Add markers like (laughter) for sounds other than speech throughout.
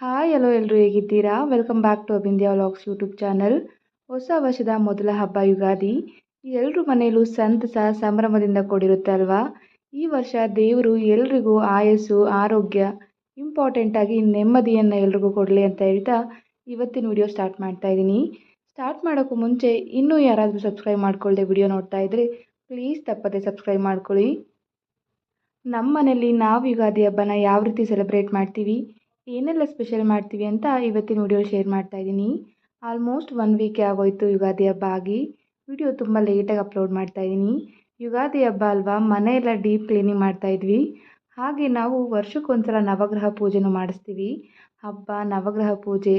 Hi hello ಎಲ್ಲರೂ ಹೇಗಿದ್ದೀರಾ? Welcome back to Abindya vlogs YouTube channel ಹೊಸ ವರ್ಷದ ಮೊದಲ ಹಬ್ಬ ಯುಗಾದಿ. ಎಲ್ಲರೂ ಮನೆಯಲ್ಲೂ ಸಂತಸ, ಸಂಭ್ರಮದಿಂದ ಕೂಡಿರುತ್ತೆ ಅಲ್ವಾ? ಈ ವರ್ಷ ದೇವರು ಎಲ್ರಿಗೂ ಆಯಸ್ಸು, ಆರೋಗ್ಯ ಇಂಪಾರ್ಟೆಂಟಾಗಿ ನೆಮ್ಮದಿಯನ್ನು ಎಲ್ರಿಗೂ ಕೊಡಲಿ ಅಂತ ಹೇಳ್ತಾ ಇವತ್ತಿನ ವಿಡಿಯೋ ಸ್ಟಾರ್ಟ್ ಮಾಡ್ತಾ ಇದ್ದೀನಿ. ಸ್ಟಾರ್ಟ್ ಮಾಡೋಕ್ಕೂ ಮುಂಚೆ ಇನ್ನೂ ಯಾರಾದರೂ ಸಬ್ಸ್ಕ್ರೈಬ್ ಮಾಡ್ಕೊಳ್ಳದೆ ವಿಡಿಯೋ ನೋಡ್ತಾ ಇದ್ದರೆ ಪ್ಲೀಸ್ ತಪ್ಪದೆ ಸಬ್ಸ್ಕ್ರೈಬ್ ಮಾಡ್ಕೊಳ್ಳಿ. ನಮ್ಮ ಮನೆಯಲ್ಲಿ ನಾವು ಯುಗಾದಿ ಹಬ್ಬನ ಯಾವ ರೀತಿ ಸೆಲೆಬ್ರೇಟ್ ಮಾಡ್ತೀವಿ? ಏನೆಲ್ಲ ಸ್ಪೆಷಲ್ ಮಾಡ್ತೀವಿ ಅಂತ ಇವತ್ತಿನ ವಿಡಿಯೋ ಶೇರ್ ಮಾಡ್ತಾ ಇದ್ದೀನಿ. ಆಲ್ಮೋಸ್ಟ್ ಒನ್ ವೀಕೆ ಆಗೋಯಿತು ಯುಗಾದಿ ಹಬ್ಬ ಆಗಿ. ವಿಡಿಯೋ ತುಂಬ ಲೇಟಾಗಿ ಅಪ್ಲೋಡ್ ಮಾಡ್ತಾ ಇದ್ದೀನಿ. ಯುಗಾದಿ ಹಬ್ಬ ಅಲ್ವಾ? ಮನೆಯೆಲ್ಲ ಡೀಪ್ ಕ್ಲೀನಿಂಗ್ ಮಾಡ್ತಾ ಇದ್ವಿ. ಹಾಗೆ ನಾವು ವರ್ಷಕ್ಕೊಂದ್ಸಲ ನವಗ್ರಹ ಪೂಜೆನೂ ಮಾಡಿಸ್ತೀವಿ. ಹಬ್ಬ, ನವಗ್ರಹ ಪೂಜೆ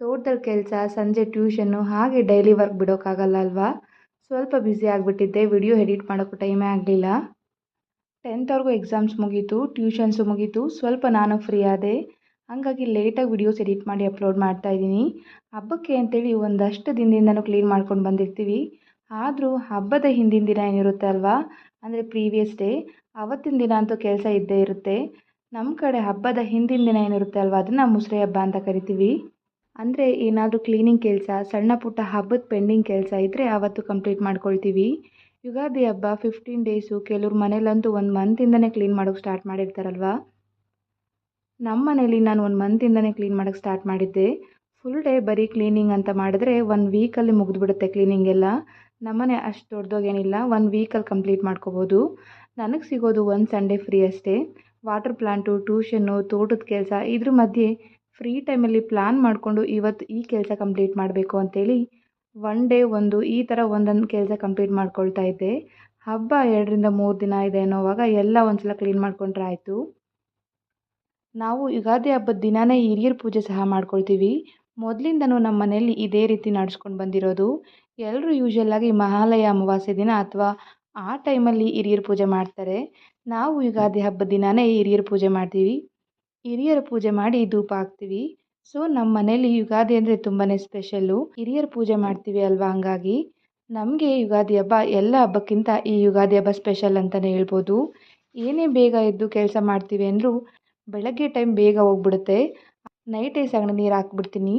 ತೋಟದಲ್ಲಿ ಕೆಲಸ, ಸಂಜೆ ಟ್ಯೂಷನ್ನು ಹಾಗೆ ಡೈಲಿ ವರ್ಕ್ ಬಿಡೋಕ್ಕಾಗಲ್ಲ ಅಲ್ವಾ? ಸ್ವಲ್ಪ ಬ್ಯುಸಿ ಆಗಿಬಿಟ್ಟಿದ್ದೆ. ವಿಡಿಯೋ ಎಡಿಟ್ ಮಾಡೋಕ್ಕೂ ಟೈಮೇ ಆಗಲಿಲ್ಲ. ಟೆಂತ್ವರೆಗೂ ಎಕ್ಸಾಮ್ಸ್ ಮುಗೀತು ಟ್ಯೂಷನ್ಸು ಮುಗೀತು. ಸ್ವಲ್ಪ ನಾನು ಫ್ರೀ ಆದೆ. ಹಾಗಾಗಿ ಲೇಟಾಗಿ ವಿಡಿಯೋಸ್ ಎಡಿಟ್ ಮಾಡಿ ಅಪ್ಲೋಡ್ ಮಾಡ್ತಾ ಇದ್ದೀನಿ. ಹಬ್ಬಕ್ಕೆ ಅಂತೇಳಿ ಒಂದಷ್ಟು ದಿನದಿಂದನೂ ಕ್ಲೀನ್ ಮಾಡ್ಕೊಂಡು ಬಂದಿರ್ತೀವಿ. ಆದರೂ ಹಬ್ಬದ ಹಿಂದಿನ ದಿನ ಏನಿರುತ್ತೆ ಅಲ್ವಾ? ಅಂದರೆ ಪ್ರೀವಿಯಸ್ ಡೇ ಅವತ್ತಿನ ದಿನ ಅಂತೂ ಕೆಲಸ ಇದ್ದೇ ಇರುತ್ತೆ. ನಮ್ಮ ಕಡೆ ಹಬ್ಬದ ಹಿಂದಿನ ದಿನ ಏನಿರುತ್ತೆ ಅಲ್ವಾ? ಅದನ್ನು ಮುಸ್ರೆ ಹಬ್ಬ ಅಂತ ಕರಿತೀವಿ. ಅಂದರೆ ಏನಾದರೂ ಕ್ಲೀನಿಂಗ್ ಕೆಲಸ, ಸಣ್ಣ ಪುಟ್ಟ ಹಬ್ಬದ ಪೆಂಡಿಂಗ್ ಕೆಲಸ ಇದ್ದರೆ ಆವತ್ತು ಕಂಪ್ಲೀಟ್ ಮಾಡ್ಕೊಳ್ತೀವಿ. ಯುಗಾದಿ ಹಬ್ಬ ಫಿಫ್ಟೀನ್ ಡೇಸು ಕೆಲವ್ರ ಮನೇಲಂತೂ ಒಂದು ಮಂತಿಂದನೇ ಕ್ಲೀನ್ ಮಾಡೋಕ್ಕೆ ಸ್ಟಾರ್ಟ್ ಮಾಡಿರ್ತಾರಲ್ವ? ನಮ್ಮ ಮನೇಲಿ ನಾನು ಒಂದು ಮಂತಿಂದನೇ ಕ್ಲೀನ್ ಮಾಡೋಕ್ಕೆ ಸ್ಟಾರ್ಟ್ ಮಾಡಿದ್ದೆ. ಫುಲ್ ಡೇ ಬರೀ ಕ್ಲೀನಿಂಗ್ ಅಂತ ಮಾಡಿದ್ರೆ ಒಂದು ವೀಕಲ್ಲಿ ಮುಗಿದ್ಬಿಡುತ್ತೆ ಕ್ಲೀನಿಂಗ್ ಎಲ್ಲ. ನಮ್ಮನೆ ಅಷ್ಟು ದೊಡ್ಡದಾಗೇನಿಲ್ಲ ಒಂದು ವೀಕಲ್ಲಿ ಕಂಪ್ಲೀಟ್ ಮಾಡ್ಕೋಬೋದು. ನನಗೆ ಸಿಗೋದು ಒಂದು ಸಂಡೇ ಫ್ರೀ ಅಷ್ಟೇ. ವಾಟರ್ ಪ್ಲಾಂಟು ಟ್ಯೂಷನ್ನು ತೋಟದ ಕೆಲಸ, ಇದ್ರ ಮಧ್ಯೆ ಫ್ರೀ ಟೈಮಲ್ಲಿ ಪ್ಲ್ಯಾನ್ ಮಾಡಿಕೊಂಡು ಇವತ್ತು ಈ ಕೆಲಸ ಕಂಪ್ಲೀಟ್ ಮಾಡಬೇಕು ಅಂತೇಳಿ ಒನ್ ಡೇ ಒಂದು ಈ ಥರ ಒಂದೊಂದು ಕೆಲಸ ಕಂಪ್ಲೀಟ್ ಮಾಡ್ಕೊಳ್ತಾ ಇದ್ದೆ. ಹಬ್ಬ ಎರಡರಿಂದ ಮೂರು ದಿನ ಇದೆ ಅನ್ನೋವಾಗ ಎಲ್ಲ ಒಂದು ಸಲ ಕ್ಲೀನ್ ಮಾಡಿಕೊಂಡ್ರೆ ಆಯಿತು. ನಾವು ಯುಗಾದಿ ಹಬ್ಬದ ದಿನಾನೇ ಹಿರಿಯರ ಪೂಜೆ ಸಹ ಮಾಡ್ಕೊಳ್ತೀವಿ. ಮೊದಲಿಂದನೂ ನಮ್ಮ ಮನೆಯಲ್ಲಿ ಇದೇ ರೀತಿ ನಡ್ಸ್ಕೊಂಡು ಬಂದಿರೋದು. ಎಲ್ಲರೂ ಯೂಶ್ವಲ್ಲಾಗಿ ಮಹಾಲಯ ಅಮಾವಾಸ್ಯೆ ದಿನ ಅಥವಾ ಆ ಟೈಮಲ್ಲಿ ಹಿರಿಯರ ಪೂಜೆ ಮಾಡ್ತಾರೆ. ನಾವು ಯುಗಾದಿ ಹಬ್ಬದ ದಿನಾನೇ ಹಿರಿಯರ ಪೂಜೆ ಮಾಡ್ತೀವಿ. ಹಿರಿಯರ ಪೂಜೆ ಮಾಡಿ ಧೂಪ ಹಾಕ್ತೀವಿ. ಸೊ ನಮ್ಮ ಮನೇಲಿ ಯುಗಾದಿ ಅಂದರೆ ತುಂಬಾ ಸ್ಪೆಷಲ್ಲು ಹಿರಿಯರ ಪೂಜೆ ಮಾಡ್ತೀವಿ ಅಲ್ವಾ ಹಂಗಾಗಿ? ನಮಗೆ ಯುಗಾದಿ ಹಬ್ಬ ಎಲ್ಲ ಹಬ್ಬಕ್ಕಿಂತ ಈ ಯುಗಾದಿ ಹಬ್ಬ ಸ್ಪೆಷಲ್ ಅಂತಲೇ ಹೇಳ್ಬೋದು. ಏನೇ ಬೇಗ ಎದ್ದು ಕೆಲಸ ಮಾಡ್ತೀವಿ ಅಂದರೂ ಬೆಳಗ್ಗೆ ಟೈಮ್ ಬೇಗ ಹೋಗ್ಬಿಡುತ್ತೆ. ನೈಟೇ ಸಗಣಿ ನೀರು ಹಾಕ್ಬಿಡ್ತೀನಿ.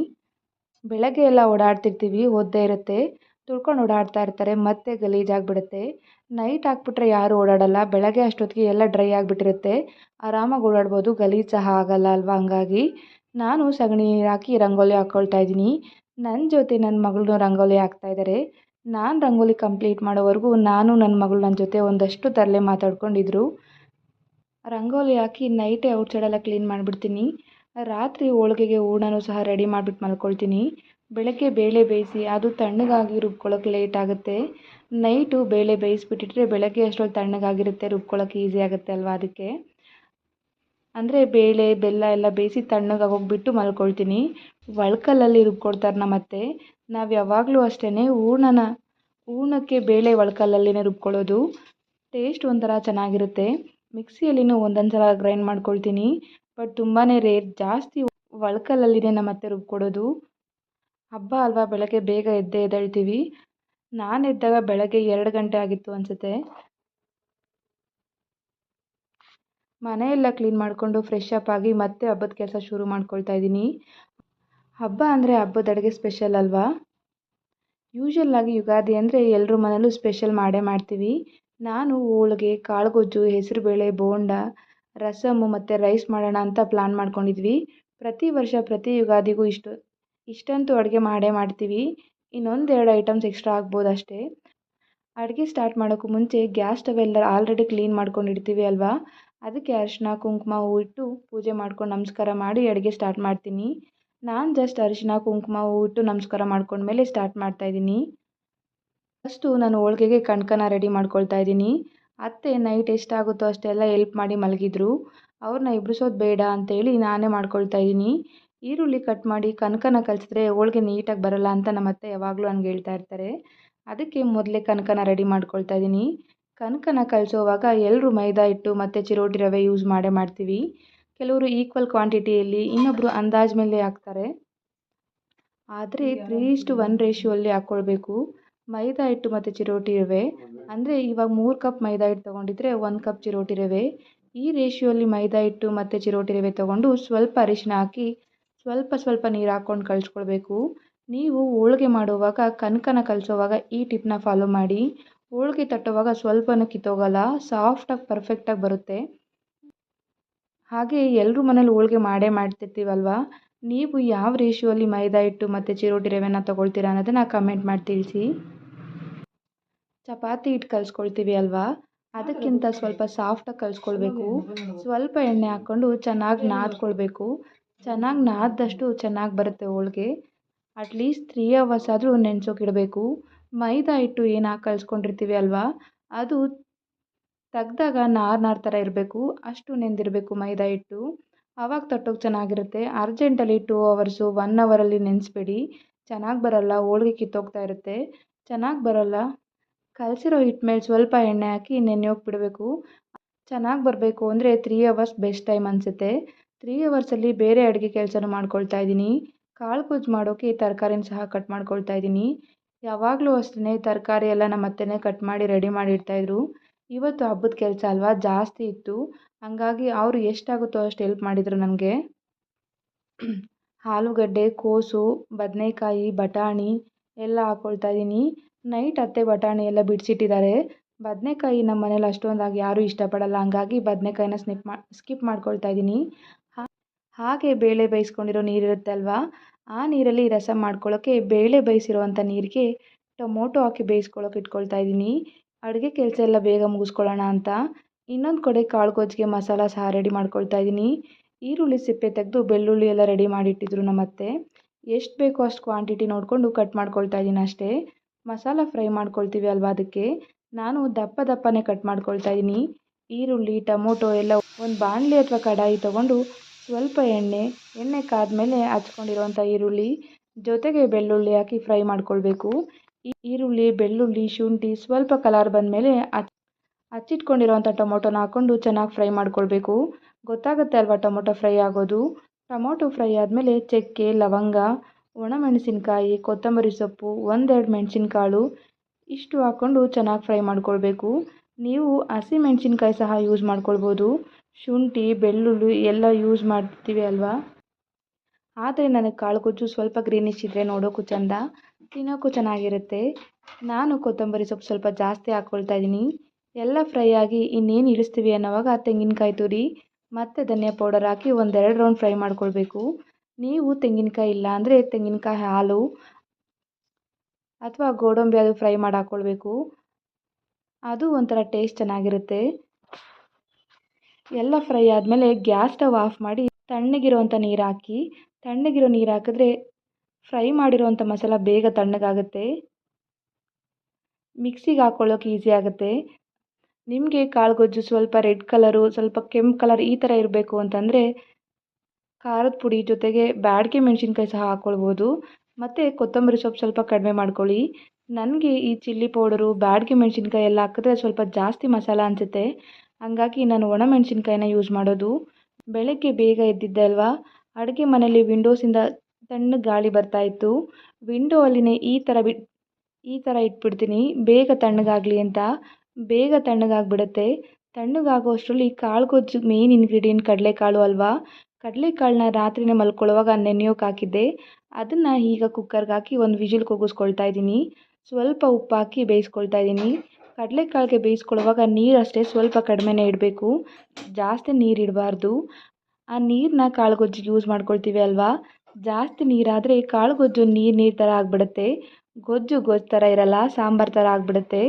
ಬೆಳಗ್ಗೆ ಎಲ್ಲ ಓಡಾಡ್ತಿರ್ತೀವಿ ಒದ್ದೆ ಇರುತ್ತೆ. ತುಳ್ಕೊಂಡು ಓಡಾಡ್ತಾ ಇರ್ತಾರೆ, ಮತ್ತೆ ಗಲೀಜಾಗಿಬಿಡುತ್ತೆ ನೈಟ್ ಹಾಕ್ಬಿಟ್ರೆ ಯಾರೂ ಓಡಾಡಲ್ಲ. ಬೆಳಗ್ಗೆ ಅಷ್ಟೊತ್ತಿಗೆ ಎಲ್ಲ ಡ್ರೈ ಆಗಿಬಿಟ್ಟಿರುತ್ತೆ. ಆರಾಮಾಗಿ ಓಡಾಡ್ಬೋದು, ಗಲೀಜು ಸಹ ಆಗಲ್ಲ ಅಲ್ವಾ ಹಂಗಾಗಿ. ನಾನು ಸಗಣಿ ನೀರು ಹಾಕಿ ರಂಗೋಲಿ ಹಾಕ್ಕೊಳ್ತಾ ಇದ್ದೀನಿ. ನನ್ನ ಜೊತೆ ನನ್ನ ಮಗಳು ರಂಗೋಲಿ ಹಾಕ್ತಾ ಇದ್ದಾರೆ ನಾನು ರಂಗೋಲಿ ಕಂಪ್ಲೀಟ್ ಮಾಡೋವರೆಗೂ ನಾನು ನನ್ನ ಮಗಳು ನನ್ನ ಜೊತೆ ಒಂದಷ್ಟು ತರಲೆ ಮಾತಾಡ್ಕೊಂಡಿದ್ರು. ರಂಗೋಲಿ ಹಾಕಿ ನೈಟೇ ಔಟ್ಸೈಡೆಲ್ಲ ಕ್ಲೀನ್ ಮಾಡಿಬಿಡ್ತೀನಿ. ರಾತ್ರಿ ಹೋಳ್ಗೆಗೆ ಹೂರ್ಣನೂ ಸಹ ರೆಡಿ ಮಾಡಿಬಿಟ್ಟು ಮಲ್ಕೊಳ್ತೀನಿ. ಬೆಳಗ್ಗೆ ಬೇಳೆ ಬೇಯಿಸಿ ಅದು ತಣ್ಣಗಾಗಿ ರುಬ್ಕೊಳ್ಳೋಕೆ ಲೇಟ್ ಆಗುತ್ತೆ. ನೈಟು ಬೇಳೆ ಬೇಯಿಸ್ಬಿಟ್ಟಿಟ್ರೆ ಬೆಳಗ್ಗೆ ಅಷ್ಟರಲ್ಲಿ ತಣ್ಣಗಾಗಿರುತ್ತೆ ರುಬ್ಕೊಳ್ಳೋಕೆ ಈಸಿ ಆಗುತ್ತೆ ಅಲ್ವಾ ಅದಕ್ಕೆ? ಅಂದರೆ ಬೇಳೆ, ಬೆಲ್ಲ ಎಲ್ಲ ಬೇಯಿಸಿ ತಣ್ಣಗಾಗೋಗ್ಬಿಟ್ಟು ಮಲ್ಕೊಳ್ತೀನಿ. ಒಳ್ಕಲ್ಲಲ್ಲಿ ರುಬ್ಕೊಡ್ತಾರೆ ನಮ್ಮತ್ತೆ ನಾವು ಯಾವಾಗಲೂ ಅಷ್ಟೇ ಹೂರ್ಣನ, ಹೂರ್ಣಕ್ಕೆ ಬೇಳೆ ಒಳ್ಕಲ್ಲಲ್ಲಿನೇ ರುಬ್ಕೊಳ್ಳೋದು. ಟೇಸ್ಟ್ ಒಂಥರ ಚೆನ್ನಾಗಿರುತ್ತೆ. ಮಿಕ್ಸಿಯಲ್ಲಿನೂ ಒಂದೊಂದು ಸಲ ಗ್ರೈಂಡ್ ಮಾಡ್ಕೊಳ್ತೀನಿ. ಬಟ್ ತುಂಬಾ ರೇರ್ ಜಾಸ್ತಿ ಒಳ್ಕಲ್ಲಲ್ಲಿನೇ ನಮ್ಮ ಅತ್ತೆ ರುಬ್ಕೊಡೋದು ಹಬ್ಬ ಅಲ್ವಾ, ಬೆಳಗ್ಗೆ ಬೇಗ ಎದ್ದೇ ಎದ್ದೇಳ್ತೀವಿ. ನಾನು ಎದ್ದಾಗ ಬೆಳಗ್ಗೆ ಎರಡು ಗಂಟೆ ಆಗಿತ್ತು ಅನಿಸುತ್ತೆ. ಮನೆಯೆಲ್ಲ ಕ್ಲೀನ್ ಮಾಡಿಕೊಂಡು ಫ್ರೆಶ್ ಅಪ್ ಆಗಿ ಮತ್ತೆ ಹಬ್ಬದ ಕೆಲಸ ಶುರು ಮಾಡ್ಕೊಳ್ತಾ ಇದ್ದೀನಿ. ಹಬ್ಬ ಅಂದರೆ ಹಬ್ಬದ ಅಡುಗೆ ಸ್ಪೆಷಲ್ ಅಲ್ವಾ? ಯೂಶ್ವಲ್ ಆಗಿ ಯುಗಾದಿ ಅಂದರೆ ಎಲ್ಲರ ಮನೇಲೂ ಸ್ಪೆಷಲ್ ಮಾಡೇ ಮಾಡ್ತೀವಿ. ನಾನು ಹೋಳ್ಗೆ, ಕಾಳುಗೊಜ್ಜು, ಹೆಸರುಬೇಳೆ, ಬೋಂಡ ರಸಮ್ಮು ಮತ್ತು ರೈಸ್ ಮಾಡೋಣ ಅಂತ ಪ್ಲ್ಯಾನ್ ಮಾಡ್ಕೊಂಡಿದ್ವಿ. ಪ್ರತಿ ವರ್ಷ ಪ್ರತಿ ಯುಗಾದಿಗೂ ಇಷ್ಟು, ಇಷ್ಟಂತೂ ಅಡುಗೆ ಮಾಡೇ ಮಾಡ್ತೀವಿ. ಇನ್ನೊಂದು ಎರಡು ಐಟಮ್ಸ್ ಎಕ್ಸ್ಟ್ರಾ ಆಗ್ಬೋದು ಅಷ್ಟೇ ಅಡುಗೆ ಸ್ಟಾರ್ಟ್ ಮಾಡೋಕ್ಕೂ ಮುಂಚೆ ಗ್ಯಾಸ್ ಸ್ಟವ್ ಎಲ್ಲ ಆಲ್ರೆಡಿ ಕ್ಲೀನ್ ಮಾಡ್ಕೊಂಡಿರ್ತೀವಿ ಅಲ್ವಾ? ಅದಕ್ಕೆ ಅರಿಶಿನ ಕುಂಕುಮ, ಹೂ ಇಟ್ಟು ಪೂಜೆ ಮಾಡ್ಕೊಂಡು ನಮಸ್ಕಾರ ಮಾಡಿ ಅಡುಗೆ ಸ್ಟಾರ್ಟ್ ಮಾಡ್ತೀನಿ. ನಾನು ಜಸ್ಟ್ ಅರಿಶಿನ ಕುಂಕುಮ, ಹೂ ಇಟ್ಟು ನಮಸ್ಕಾರ ಮಾಡ್ಕೊಂಡ್ಮೇಲೆ ಸ್ಟಾರ್ಟ್ ಮಾಡ್ತಾಯಿದ್ದೀನಿ ಫಸ್ಟು ನಾನು ಹೋಳ್ಗೆಗೆ ಕಣ್ಕನ ರೆಡಿ ಮಾಡ್ಕೊಳ್ತಾ ಇದ್ದೀನಿ. ಅತ್ತೆ ನೈಟ್ ಎಷ್ಟಾಗುತ್ತೋ ಅಷ್ಟೆಲ್ಲ ಎಲ್ಪ್ ಮಾಡಿ ಮಲಗಿದ್ರು. ಅವ್ರನ್ನ ಎಬ್ಬಿಸೋದು ಬೇಡ ಅಂತೇಳಿ ನಾನೇ ಮಾಡ್ಕೊಳ್ತಾ ಇದ್ದೀನಿ. ಈರುಳ್ಳಿ ಕಟ್ ಮಾಡಿ ಕನಕನ ಕಲಿಸಿದ್ರೆ ಹೋಳ್ಗೆ ನೀಟಾಗಿ ಬರಲ್ಲ ಅಂತ ನಮ್ಮ ಅತ್ತೆ ಯಾವಾಗಲೂ ನನಗೆ ಹೇಳ್ತಾ ಇರ್ತಾರೆ. ಅದಕ್ಕೆ ಮೊದಲೇ ಕನಕನ ರೆಡಿ ಮಾಡ್ಕೊಳ್ತಾ ಇದ್ದೀನಿ. ಕನಕನ ಕಲಿಸೋವಾಗ ಎಲ್ಲರೂ ಮೈದಾ ಹಿಟ್ಟು ಮತ್ತು ಚಿರೋಟಿ ರವೆ ಯೂಸ್ ಮಾಡೇ ಮಾಡ್ತೀವಿ. ಕೆಲವರು ಈಕ್ವಲ್ ಕ್ವಾಂಟಿಟಿಯಲ್ಲಿ ಇನ್ನೊಬ್ಬರು ಅಂದಾಜು ಮೇಲೆ ಹಾಕ್ತಾರೆ. ಆದರೆ ತ್ರೀ ಇಷ್ಟು ಒನ್ ರೇಷಿಯೋಲ್ಲಿ ಹಾಕ್ಕೊಳ್ಬೇಕು. ಮೈದಾ ಹಿಟ್ಟು ಮತ್ತು ಚಿರೋಟಿ ರವೆ ಅಂದರೆ ಇವಾಗ ಮೂರು ಕಪ್ ಮೈದಾ ಹಿಟ್ಟು ತೊಗೊಂಡಿದ್ರೆ ಒಂದು ಕಪ್ ಚಿರೋಟಿ ರವೆ ಈ ರೇಷಿಯೋಲ್ಲಿ ಮೈದಾ ಹಿಟ್ಟು ಮತ್ತು ಚಿರೋಟಿ ರವೆ ತೊಗೊಂಡು ಸ್ವಲ್ಪ ಅರಿಶಿನ ಹಾಕಿ ಸ್ವಲ್ಪ ಸ್ವಲ್ಪ ನೀರು ಹಾಕ್ಕೊಂಡು ಕಲಿಸ್ಕೊಳ್ಬೇಕು ನೀವು ಹೋಳ್ಗೆ ಮಾಡುವಾಗ, ಕನಕನ ಕಲಿಸೋವಾಗ ಈ ಟಿಪ್ನ ಫಾಲೋ ಮಾಡಿ. ಹೋಳ್ಗೆ ತಟ್ಟುವಾಗ ಸ್ವಲ್ಪನೂ ಕಿತ್ತೋಗಲ್ಲ ಸಾಫ್ಟಾಗಿ ಪರ್ಫೆಕ್ಟಾಗಿ ಬರುತ್ತೆ. ಹಾಗೆ ಎಲ್ಲರೂ ಮನೇಲಿ ಹೋಳ್ಗೆ ಮಾಡೇ ಮಾಡ್ತಿರ್ತೀವಲ್ವಾ? ನೀವು ಯಾವ ರೇಷಿಯೋಲಿ ಮೈದಾ ಹಿಟ್ಟು ಮತ್ತು ಚಿರೋಟಿ ರವೆನ ತೊಗೊಳ್ತೀರಾ ಅನ್ನೋದನ್ನು ಕಮೆಂಟ್ ಮಾಡಿ ತಿಳಿಸಿ. ಚಪಾತಿ ಹಿಟ್ಟು ಕಲಿಸ್ಕೊಳ್ತೀವಿ ಅಲ್ವಾ? ಅದಕ್ಕಿಂತ ಸ್ವಲ್ಪ ಸಾಫ್ಟಾಗಿ ಕಲಿಸ್ಕೊಳ್ಬೇಕು. ಸ್ವಲ್ಪ ಎಣ್ಣೆ ಹಾಕ್ಕೊಂಡು ಚೆನ್ನಾಗಿ ನಾದ್ಕೊಳ್ಬೇಕು. ಚೆನ್ನಾಗಿ ನಾದ್ದಷ್ಟು ಚೆನ್ನಾಗಿ ಬರುತ್ತೆ ಹೋಳ್ಗೆ. ಅಟ್ಲೀಸ್ಟ್ ತ್ರೀ ಅವರ್ಸ್ ಆದರೂ ನೆನೆಸೋಕಿಡಬೇಕು. ಮೈದಾ ಹಿಟ್ಟು ಏನು ಹಾಕಿ ಕಲಿಸ್ಕೊಂಡಿರ್ತೀವಿ ಅಲ್ವಾ? ಅದು ತೆಗ್ದಾಗ ನಾರು ನಾರು ಥರ ಇರಬೇಕು. ಅಷ್ಟು ನೆಂದಿರಬೇಕು ಮೈದಾ ಹಿಟ್ಟು. ಅವಾಗ ತಟ್ಟೋಕೆ ಚೆನ್ನಾಗಿರುತ್ತೆ. ಅರ್ಜೆಂಟಲ್ಲಿ ಟೂ ಅವರ್ಸು ಒನ್ ಅವರಲ್ಲಿ ನೆನೆಸ್ಬೇಡಿ. ಚೆನ್ನಾಗಿ ಬರಲ್ಲ ಹೋಳ್ಗೆ ಕಿತ್ತೋಗ್ತಾ ಇರುತ್ತೆ. ಚೆನ್ನಾಗಿ ಬರೋಲ್ಲ. ಕಲಸಿರೋ ಹಿಟ್ಟು ಮೇಲೆ ಸ್ವಲ್ಪ ಎಣ್ಣೆ ಹಾಕಿ ನೆನೆಯೋಕೆ ಬಿಡಬೇಕು ಚೆನ್ನಾಗಿ ಬರಬೇಕು ಅಂದರೆ ತ್ರೀ ಅವರ್ಸ್ ಬೆಸ್ಟ್ ಟೈಮ್ ಅನಿಸುತ್ತೆ. ತ್ರೀ ಅವರ್ಸಲ್ಲಿ ಬೇರೆ ಅಡುಗೆ ಕೆಲಸನೂ ಮಾಡ್ಕೊಳ್ತಾ ಇದ್ದೀನಿ. ಕಾಳು ಗೊಜ್ಜು ಮಾಡೋಕ್ಕೆ ತರಕಾರಿನ ಸಹ ಕಟ್ ಮಾಡ್ಕೊಳ್ತಾ ಇದ್ದೀನಿ. ಯಾವಾಗಲೂ ಅಷ್ಟೇ ತರಕಾರಿ ಎಲ್ಲ ನಮ್ಮ ಅತ್ತೆನೇ ಕಟ್ ಮಾಡಿ ರೆಡಿ ಮಾಡಿ ಇಡ್ತಾಯಿದ್ರು ಇವತ್ತು ಹಬ್ಬದ ಕೆಲಸ ಅಲ್ವಾ? ಜಾಸ್ತಿ ಇತ್ತು. ಹಾಗಾಗಿ ಅವರು ಎಷ್ಟಾಗುತ್ತೋ ಅಷ್ಟು ಹೆಲ್ಪ್ ಮಾಡಿದರು ನನಗೆ. (clears throat) ಆಲೂಗಡ್ಡೆ, ಕೋಸು, ಬದನೇಕಾಯಿ, ಬಟಾಣಿ ಎಲ್ಲ ಹಾಕ್ಕೊಳ್ತಾ ಇದ್ದೀನಿ. ನೈಟ್ ಅತ್ತೆ ಬಟಾಣಿ ಎಲ್ಲ ಬಿಡಿಸಿಟ್ಟಿದ್ದಾರೆ ಬದನೇಕಾಯಿ ನಮ್ಮ ಮನೇಲಿ ಅಷ್ಟೊಂದಾಗಿ ಯಾರೂ ಇಷ್ಟಪಡಲ್ಲ. ಹಂಗಾಗಿ ಬದನೆಕಾಯಿನ ಸ್ನಿಪ್ ಮಾ, ಸ್ಕಿಪ್ ಮಾಡ್ಕೊಳ್ತಾ ಇದ್ದೀನಿ. ಹಾಗೆ ಬೇಳೆ ಬೇಯಿಸ್ಕೊಂಡಿರೋ ನೀರಿರುತ್ತೆ ಅಲ್ವಾ? ಆ ನೀರಲ್ಲಿ ರಸ ಮಾಡ್ಕೊಳ್ಳೋಕ್ಕೆ ಬೇಳೆ ಬೇಯಿಸಿರುವಂಥ ನೀರಿಗೆ ಟೊಮೊಟೊ ಹಾಕಿ ಬೇಯಿಸ್ಕೊಳ್ಳೋಕೆ ಇಟ್ಕೊಳ್ತಾ ಇದ್ದೀನಿ. ಅಡುಗೆ ಕೆಲಸ ಎಲ್ಲ ಬೇಗ ಮುಗಿಸ್ಕೊಳ್ಳೋಣ ಅಂತ. ಇನ್ನೊಂದು ಕಡೆ ಕಾಳು ಗೊಜ್ಜಿಗೆ ಮಸಾಲ ಸಹ ರೆಡಿ ಮಾಡ್ಕೊಳ್ತಾ ಇದ್ದೀನಿ. ಈರುಳ್ಳಿ ಸಿಪ್ಪೆ ತೆಗೆದು ಬೆಳ್ಳುಳ್ಳಿ ಎಲ್ಲ ರೆಡಿ ಮಾಡಿಟ್ಟಿದ್ರು ನಮ್ಮತ್ತೆ. ಎಷ್ಟು ಬೇಕೋ ಅಷ್ಟು ಕ್ವಾಂಟಿಟಿ ನೋಡಿಕೊಂಡು ಕಟ್ ಮಾಡ್ಕೊಳ್ತಾ ಇದ್ದೀನಿ ಅಷ್ಟೇ. ಮಸಾಲ ಫ್ರೈ ಮಾಡ್ಕೊಳ್ತೀವಿ ಅಲ್ವಾ ಅದಕ್ಕೆ? ನಾನು ದಪ್ಪ ದಪ್ಪನೇ ಕಟ್ ಮಾಡ್ಕೊಳ್ತಾ ಇದ್ದೀನಿ ಈರುಳ್ಳಿ, ಟೊಮೊಟೊ ಎಲ್ಲ ಒಂದು ಬಾಣಲಿ ಅಥವಾ ಕಡಾಯಿ ತೊಗೊಂಡು ಸ್ವಲ್ಪ ಎಣ್ಣೆ ಎಣ್ಣೆ ಕಾದ್ಮೇಲೆ ಹಚ್ಕೊಂಡಿರುವಂಥ ಈರುಳ್ಳಿ, ಜೊತೆಗೆ ಬೆಳ್ಳುಳ್ಳಿ ಹಾಕಿ ಫ್ರೈ ಮಾಡ್ಕೊಳ್ಬೇಕು. ಈರುಳ್ಳಿ, ಬೆಳ್ಳುಳ್ಳಿ, ಶುಂಠಿ ಸ್ವಲ್ಪ ಕಲರ್ ಬಂದಮೇಲೆ ಹಚ್ಚಿಟ್ಕೊಂಡಿರುವಂಥ ಟೊಮೊಟೊನ ಹಾಕ್ಕೊಂಡು ಚೆನ್ನಾಗಿ ಫ್ರೈ ಮಾಡ್ಕೊಳ್ಬೇಕು. ಗೊತ್ತಾಗುತ್ತೆ ಅಲ್ವಾ ಟೊಮೊಟೊ ಫ್ರೈ ಆಗೋದು? ಟೊಮೊಟೊ ಫ್ರೈ ಆದಮೇಲೆ ಚಕ್ಕೆ, ಲವಂಗ ಒಣಮೆಣಸಿನ್ಕಾಯಿ, ಕೊತ್ತಂಬರಿ ಸೊಪ್ಪು, ಒಂದೆರಡು ಮೆಣಸಿನಕಾಳು ಇಷ್ಟು ಹಾಕ್ಕೊಂಡು ಚೆನ್ನಾಗಿ ಫ್ರೈ ಮಾಡ್ಕೊಳ್ಬೇಕು. ನೀವು ಹಸಿ ಮೆಣಸಿನ್ಕಾಯಿ ಸಹ ಯೂಸ್ ಮಾಡ್ಕೊಳ್ಬೋದು. ಶುಂಠಿ, ಬೆಳ್ಳುಳ್ಳಿ ಎಲ್ಲ ಯೂಸ್ ಮಾಡ್ತೀವಿ ಅಲ್ವಾ? ಆದರೆ ನನಗೆ ಕಾಳು ಗೊಜ್ಜು ಸ್ವಲ್ಪ ಗ್ರೀನಿಶ್ ಇದ್ದರೆ ನೋಡೋಕ್ಕೂ ಚೆಂದ ತಿನ್ನೋಕ್ಕೂ ಚೆನ್ನಾಗಿರುತ್ತೆ. ನಾನು ಕೊತ್ತಂಬರಿ ಸೊಪ್ಪು ಸ್ವಲ್ಪ ಜಾಸ್ತಿ ಹಾಕ್ಕೊಳ್ತಾ ಇದ್ದೀನಿ. ಎಲ್ಲ ಫ್ರೈ ಆಗಿ ಇನ್ನೇನು ಇಳಿಸ್ತೀವಿ ಅನ್ನೋವಾಗ ತೆಂಗಿನಕಾಯಿ ತುರಿ, ಮತ್ತು ಧನಿಯಾ ಪೌಡರ್ ಹಾಕಿ ಒಂದೆರಡು ರೌಂಡ್ ಫ್ರೈ ಮಾಡ್ಕೊಳ್ಬೇಕು. ನೀವು ತೆಂಗಿನಕಾಯಿ ಇಲ್ಲ ಅಂದರೆ ತೆಂಗಿನಕಾಯಿ ಹಾಲು ಅಥವಾ ಗೋಡಂಬಿ ಅದು ಫ್ರೈ ಮಾಡಿ ಹಾಕ್ಕೊಳ್ಬೇಕು ಅದು ಒಂಥರ ಟೇಸ್ಟ್ ಚೆನ್ನಾಗಿರುತ್ತೆ. ಎಲ್ಲ ಫ್ರೈ ಆದಮೇಲೆ ಗ್ಯಾಸ್ ಸ್ಟವ್ ಆಫ್ ಮಾಡಿ ತಣ್ಣಗಿರುವಂಥ ನೀರು ಹಾಕಿ, ತಣ್ಣಗಿರೋ ನೀರು ಹಾಕಿದ್ರೆ ಫ್ರೈ ಮಾಡಿರೋವಂಥ ಮಸಾಲ ಬೇಗ ತಣ್ಣಗಾಗುತ್ತೆ. ಮಿಕ್ಸಿಗೆ ಹಾಕ್ಕೊಳ್ಳೋಕೆ ಈಸಿ ಆಗುತ್ತೆ. ನಿಮಗೆ ಕಾಳು ಗೊಜ್ಜು ಸ್ವಲ್ಪ ರೆಡ್ ಕಲರು, ಸ್ವಲ್ಪ ಕೆಂಪು ಕಲರ್ ಈ ಥರ ಇರಬೇಕು ಅಂತಂದರೆ ಖಾರದ ಪುಡಿ ಜೊತೆಗೆ ಬ್ಯಾಡಗಿ ಮೆಣಸಿನ್ಕಾಯಿ ಸಹ ಹಾಕ್ಕೊಳ್ಬೋದು ಮತ್ತು ಕೊತ್ತಂಬರಿ ಸೊಪ್ಪು ಸ್ವಲ್ಪ ಕಡಿಮೆ ಮಾಡ್ಕೊಳ್ಳಿ. ನನಗೆ ಈ ಚಿಲ್ಲಿ ಪೌಡರು, ಬ್ಯಾಡಗಿ ಮೆಣಸಿನ್ಕಾಯಿ ಎಲ್ಲ ಹಾಕಿದ್ರೆ ಸ್ವಲ್ಪ ಜಾಸ್ತಿ ಮಸಾಲ ಅನಿಸುತ್ತೆ. ಹಾಗಾಗಿ ನಾನು ಒಣ ಮೆಣಸಿನ್ಕಾಯಿನ ಯೂಸ್ ಮಾಡೋದು. ಬೆಳಗ್ಗೆ ಬೇಗ ಎದ್ದಿದ್ದೆ ಅಲ್ವಾ? ಅಡುಗೆ ಮನೆಯಲ್ಲಿ ವಿಂಡೋಸಿಂದ ತಣ್ಣ ಗಾಳಿ ಬರ್ತಾಯಿತ್ತು ವಿಂಡೋ ಅಲ್ಲಿನೇ ಈ ಥರ ಬಿ ಈ ಥರ ಇಟ್ಬಿಡ್ತೀನಿ. ಬೇಗ ತಣ್ಣಗಾಗಲಿ ಅಂತ. ಬೇಗ ತಣ್ಣಗಾಗ್ಬಿಡುತ್ತೆ. ತಣ್ಣಗಾಗೋ ಅಷ್ಟರಲ್ಲಿ ಕಾಳು ಗೊಜ್ಜು ಮೇನ್ ಇಂಗ್ರೀಡಿಯೆಂಟ್ ಕಡಲೆಕಾಳು ಅಲ್ವಾ? ಕಡಲೆಕಾಳನ್ನ ರಾತ್ರಿನೇ ಮಲ್ಕೊಳ್ಳುವಾಗ ನೆನೆಯೋಕೆ ಹಾಕಿದ್ದೆ. ಅದನ್ನು ಈಗ ಕುಕ್ಕರ್ಗೆ ಹಾಕಿ ಒಂದು ವಿಜಿಲ್ ಕೂಗಿಸ್ಕೊಳ್ತಾ ಇದ್ದೀನಿ. ಸ್ವಲ್ಪ ಉಪ್ಪು ಹಾಕಿ ಬೇಯಿಸ್ಕೊಳ್ತಾ ಇದ್ದೀನಿ. ಕಡಲೆಕಾಳಿಗೆ ಬೇಯಿಸ್ಕೊಳ್ಳುವಾಗ ನೀರು ಅಷ್ಟೇ ಸ್ವಲ್ಪ ಕಡಿಮೆನೇ ಇಡಬೇಕು. ಜಾಸ್ತಿ ನೀರು ಇಡಬಾರ್ದು. ಆ ನೀರನ್ನ ಕಾಳು ಗೊಜ್ಜಿಗೆ ಯೂಸ್ ಮಾಡ್ಕೊಳ್ತೀವಿ ಅಲ್ವಾ? ಜಾಸ್ತಿ ನೀರಾದರೆ ಕಾಳು ಗೊಜ್ಜು ನೀರು ನೀರು ಥರ ಆಗಿಬಿಡುತ್ತೆ. ಗೊಜ್ಜು ಗೊಜ್ಜು ಥರ ಇರಲ್ಲ, ಸಾಂಬಾರು ಥರ ಆಗಿಬಿಡುತ್ತೆ.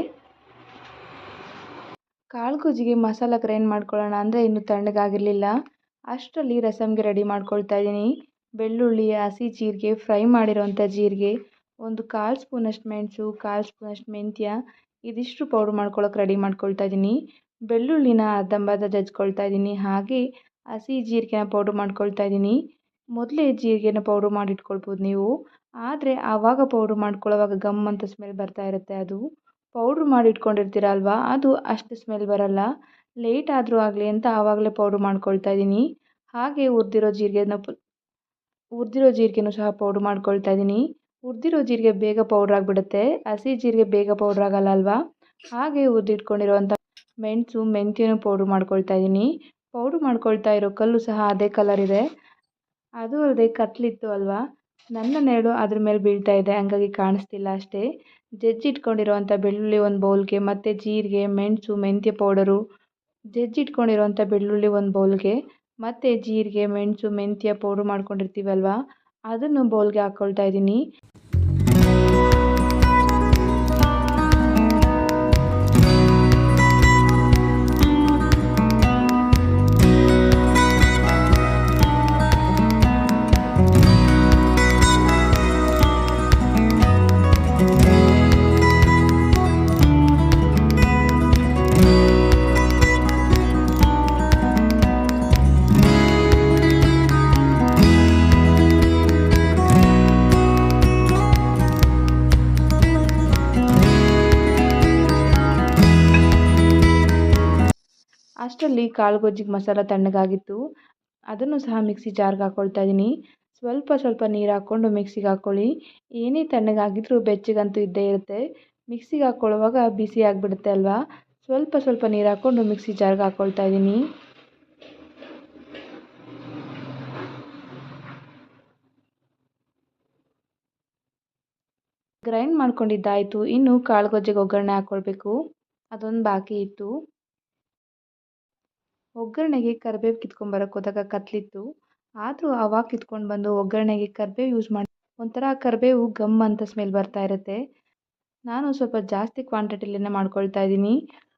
ಕಾಳು ಗೊಜ್ಜಿಗೆ ಮಸಾಲ ಗ್ರೈಂಡ್ ಮಾಡ್ಕೊಳ್ಳೋಣ ಅಂದರೆ ಇನ್ನೂ ತಣ್ಣಗಾಗಿರಲಿಲ್ಲ. ಅಷ್ಟರಲ್ಲಿ ರಸಮ್ಗೆ ರೆಡಿ ಮಾಡ್ಕೊಳ್ತಾ ಇದ್ದೀನಿ. ಬೆಳ್ಳುಳ್ಳಿ, ಹಸಿ ಜೀರಿಗೆ, ಫ್ರೈ ಮಾಡಿರೋವಂಥ ಜೀರಿಗೆ, ಒಂದು ಕಾಲು ಸ್ಪೂನಷ್ಟು ಮೆಣಸು, ಕಾಲು ಸ್ಪೂನಷ್ಟು ಮೆಂತ್ಯ, ಇದಿಷ್ಟು ಪೌಡ್ರ್ ಮಾಡ್ಕೊಳ್ಳೋಕೆ ರೆಡಿ ಮಾಡ್ಕೊಳ್ತಾ ಇದ್ದೀನಿ. ಬೆಳ್ಳುಳ್ಳಿನ ಅರ್ಧಂಬರ್ಧ ಜಜ್ಕೊಳ್ತಾ ಇದ್ದೀನಿ. ಹಾಗೆ ಹಸಿ ಜೀರಿಗೆನ ಪೌಡ್ರ್ ಮಾಡ್ಕೊಳ್ತಾ ಇದ್ದೀನಿ. ಮೊದಲೇ ಜೀರಿಗೆನ ಪೌಡ್ರ್ ಮಾಡಿಟ್ಕೊಳ್ಬೋದು ನೀವು. ಆದರೆ ಆವಾಗ ಪೌಡ್ರ್ ಮಾಡ್ಕೊಳ್ಳೋವಾಗ ಗಮ್ ಅಂತ ಸ್ಮೆಲ್ ಬರ್ತಾ ಇರುತ್ತೆ ಅದು. ಪೌಡ್ರ್ ಮಾಡಿ ಇಟ್ಕೊಂಡಿರ್ತೀರ ಅಲ್ವಾ ಅದು ಅಷ್ಟು ಸ್ಮೆಲ್ ಬರೋಲ್ಲ. ಲೇಟ್ ಆದರೂ ಆಗಲಿ ಅಂತ ಆವಾಗಲೇ ಪೌಡ್ರ್ ಮಾಡ್ಕೊಳ್ತಾ ಇದ್ದೀನಿ. ಹಾಗೆ ಉರಿದಿರೋ ಜೀರಿಗೆನ ಉರಿದಿರೋ ಜೀರಿಗೆನೂ ಸಹ ಪೌಡ್ರ್ ಮಾಡ್ಕೊಳ್ತಾ ಇದ್ದೀನಿ. ಉರಿದಿರೋ ಜೀರಿಗೆ ಬೇಗ ಪೌಡ್ರ್ ಆಗಿಬಿಡುತ್ತೆ. ಹಸಿ ಜೀರಿಗೆ ಬೇಗ ಪೌಡ್ರ್ ಆಗಲ್ಲ ಅಲ್ವಾ? ಹಾಗೆ ಹುರಿದಿಟ್ಕೊಂಡಿರೋವಂಥ ಮೆಣಸು, ಮೆಂತ್ಯನೂ ಪೌಡ್ರ್ ಮಾಡ್ಕೊಳ್ತಾ ಇದ್ದೀನಿ. ಪೌಡ್ರ್ ಮಾಡ್ಕೊಳ್ತಾ ಇರೋ ಕಲ್ಲು ಸಹ ಅದೇ ಕಲರ್ ಇದೆ. ಅದು ಅಲ್ಲದೆ ಕತ್ಲಿತ್ತು ಅಲ್ವಾ? ನನ್ನ ನೆರಳು ಅದ್ರ ಮೇಲೆ ಬೀಳ್ತಾ ಇದೆ. ಹಂಗಾಗಿ ಕಾಣಿಸ್ತಿಲ್ಲ ಅಷ್ಟೇ. ಜಜ್ಜಿಟ್ಕೊಂಡಿರೋವಂಥ ಬೆಳ್ಳುಳ್ಳಿ ಒಂದು ಬೌಲ್ಗೆ ಮತ್ತು ಜೀರಿಗೆ, ಮೆಣಸು, ಮೆಂತ್ಯ ಪೌಡರು ಜಜ್ಜಿಟ್ಕೊಂಡಿರೋವಂಥ ಬೆಳ್ಳುಳ್ಳಿ ಒಂದು ಬೌಲ್ಗೆ ಮತ್ತು ಜೀರಿಗೆ ಮೆಣಸು ಮೆಂತ್ಯ ಪೌಡ್ರ್ ಮಾಡ್ಕೊಂಡಿರ್ತೀವಲ್ವಾ? ಅದನ್ನು ಬೌಲ್ಗೆ ಹಾಕ್ಕೊಳ್ತಾ ಇದ್ದೀನಿ ಅಷ್ಟರಲ್ಲಿ ಕಾಳು ಗೊಜ್ಜಿಗೆ ಮಸಾಲ ತಣ್ಣಗಾಗಿತ್ತು. ಅದನ್ನು ಸಹ ಮಿಕ್ಸಿ ಜಾರ್ಗೆ ಹಾಕ್ಕೊಳ್ತಾ ಇದ್ದೀನಿ ಸ್ವಲ್ಪ ಸ್ವಲ್ಪ ನೀರು ಹಾಕ್ಕೊಂಡು ಮಿಕ್ಸಿಗೆ ಹಾಕ್ಕೊಳ್ಳಿ. ಏನೇ ತಣ್ಣಗಾಗಿದ್ರೂ ಬೆಚ್ಚಗಂತೂ ಇದ್ದೇ ಇರುತ್ತೆ. ಮಿಕ್ಸಿಗೆ ಹಾಕ್ಕೊಳ್ಳುವಾಗ ಬಿಸಿ ಆಗಿಬಿಡುತ್ತೆ ಅಲ್ವಾ? ಸ್ವಲ್ಪ ಸ್ವಲ್ಪ ನೀರು ಹಾಕ್ಕೊಂಡು ಮಿಕ್ಸಿ ಜಾರ್ಗೆ ಹಾಕ್ಕೊಳ್ತಾ ಇದ್ದೀನಿ ಗ್ರೈಂಡ್ ಮಾಡ್ಕೊಂಡಿದ್ದಾಯಿತು. ಇನ್ನು ಕಾಳು ಗೊಜ್ಜಿಗೆ ಒಗ್ಗರಣೆ ಹಾಕ್ಕೊಳ್ಬೇಕು. ಅದೊಂದು ಬಾಕಿ ಇತ್ತು. ಒಗ್ಗರಣೆಗೆ ಕರಿಬೇವು ಕಿತ್ಕೊಂಬರಕ್ಕೆ ಹೋದಾಗ ಕತ್ತಲಿತ್ತು ಆದರೂ ಅವಾಗ ಕಿತ್ಕೊಂಡು ಬಂದು ಒಗ್ಗರಣೆಗೆ ಕರಿಬೇವು ಯೂಸ್ ಮಾಡಿ, ಒಂಥರ ಕರಿಬೇವು ಗಮ್ ಅಂತ ಸ್ಮೆಲ್ ಬರ್ತಾ ಇರುತ್ತೆ. ನಾನು ಸ್ವಲ್ಪ ಜಾಸ್ತಿ ಕ್ವಾಂಟಿಟಿಲೇ ಮಾಡ್ಕೊಳ್ತಾ ಇದ್ದೀನಿ.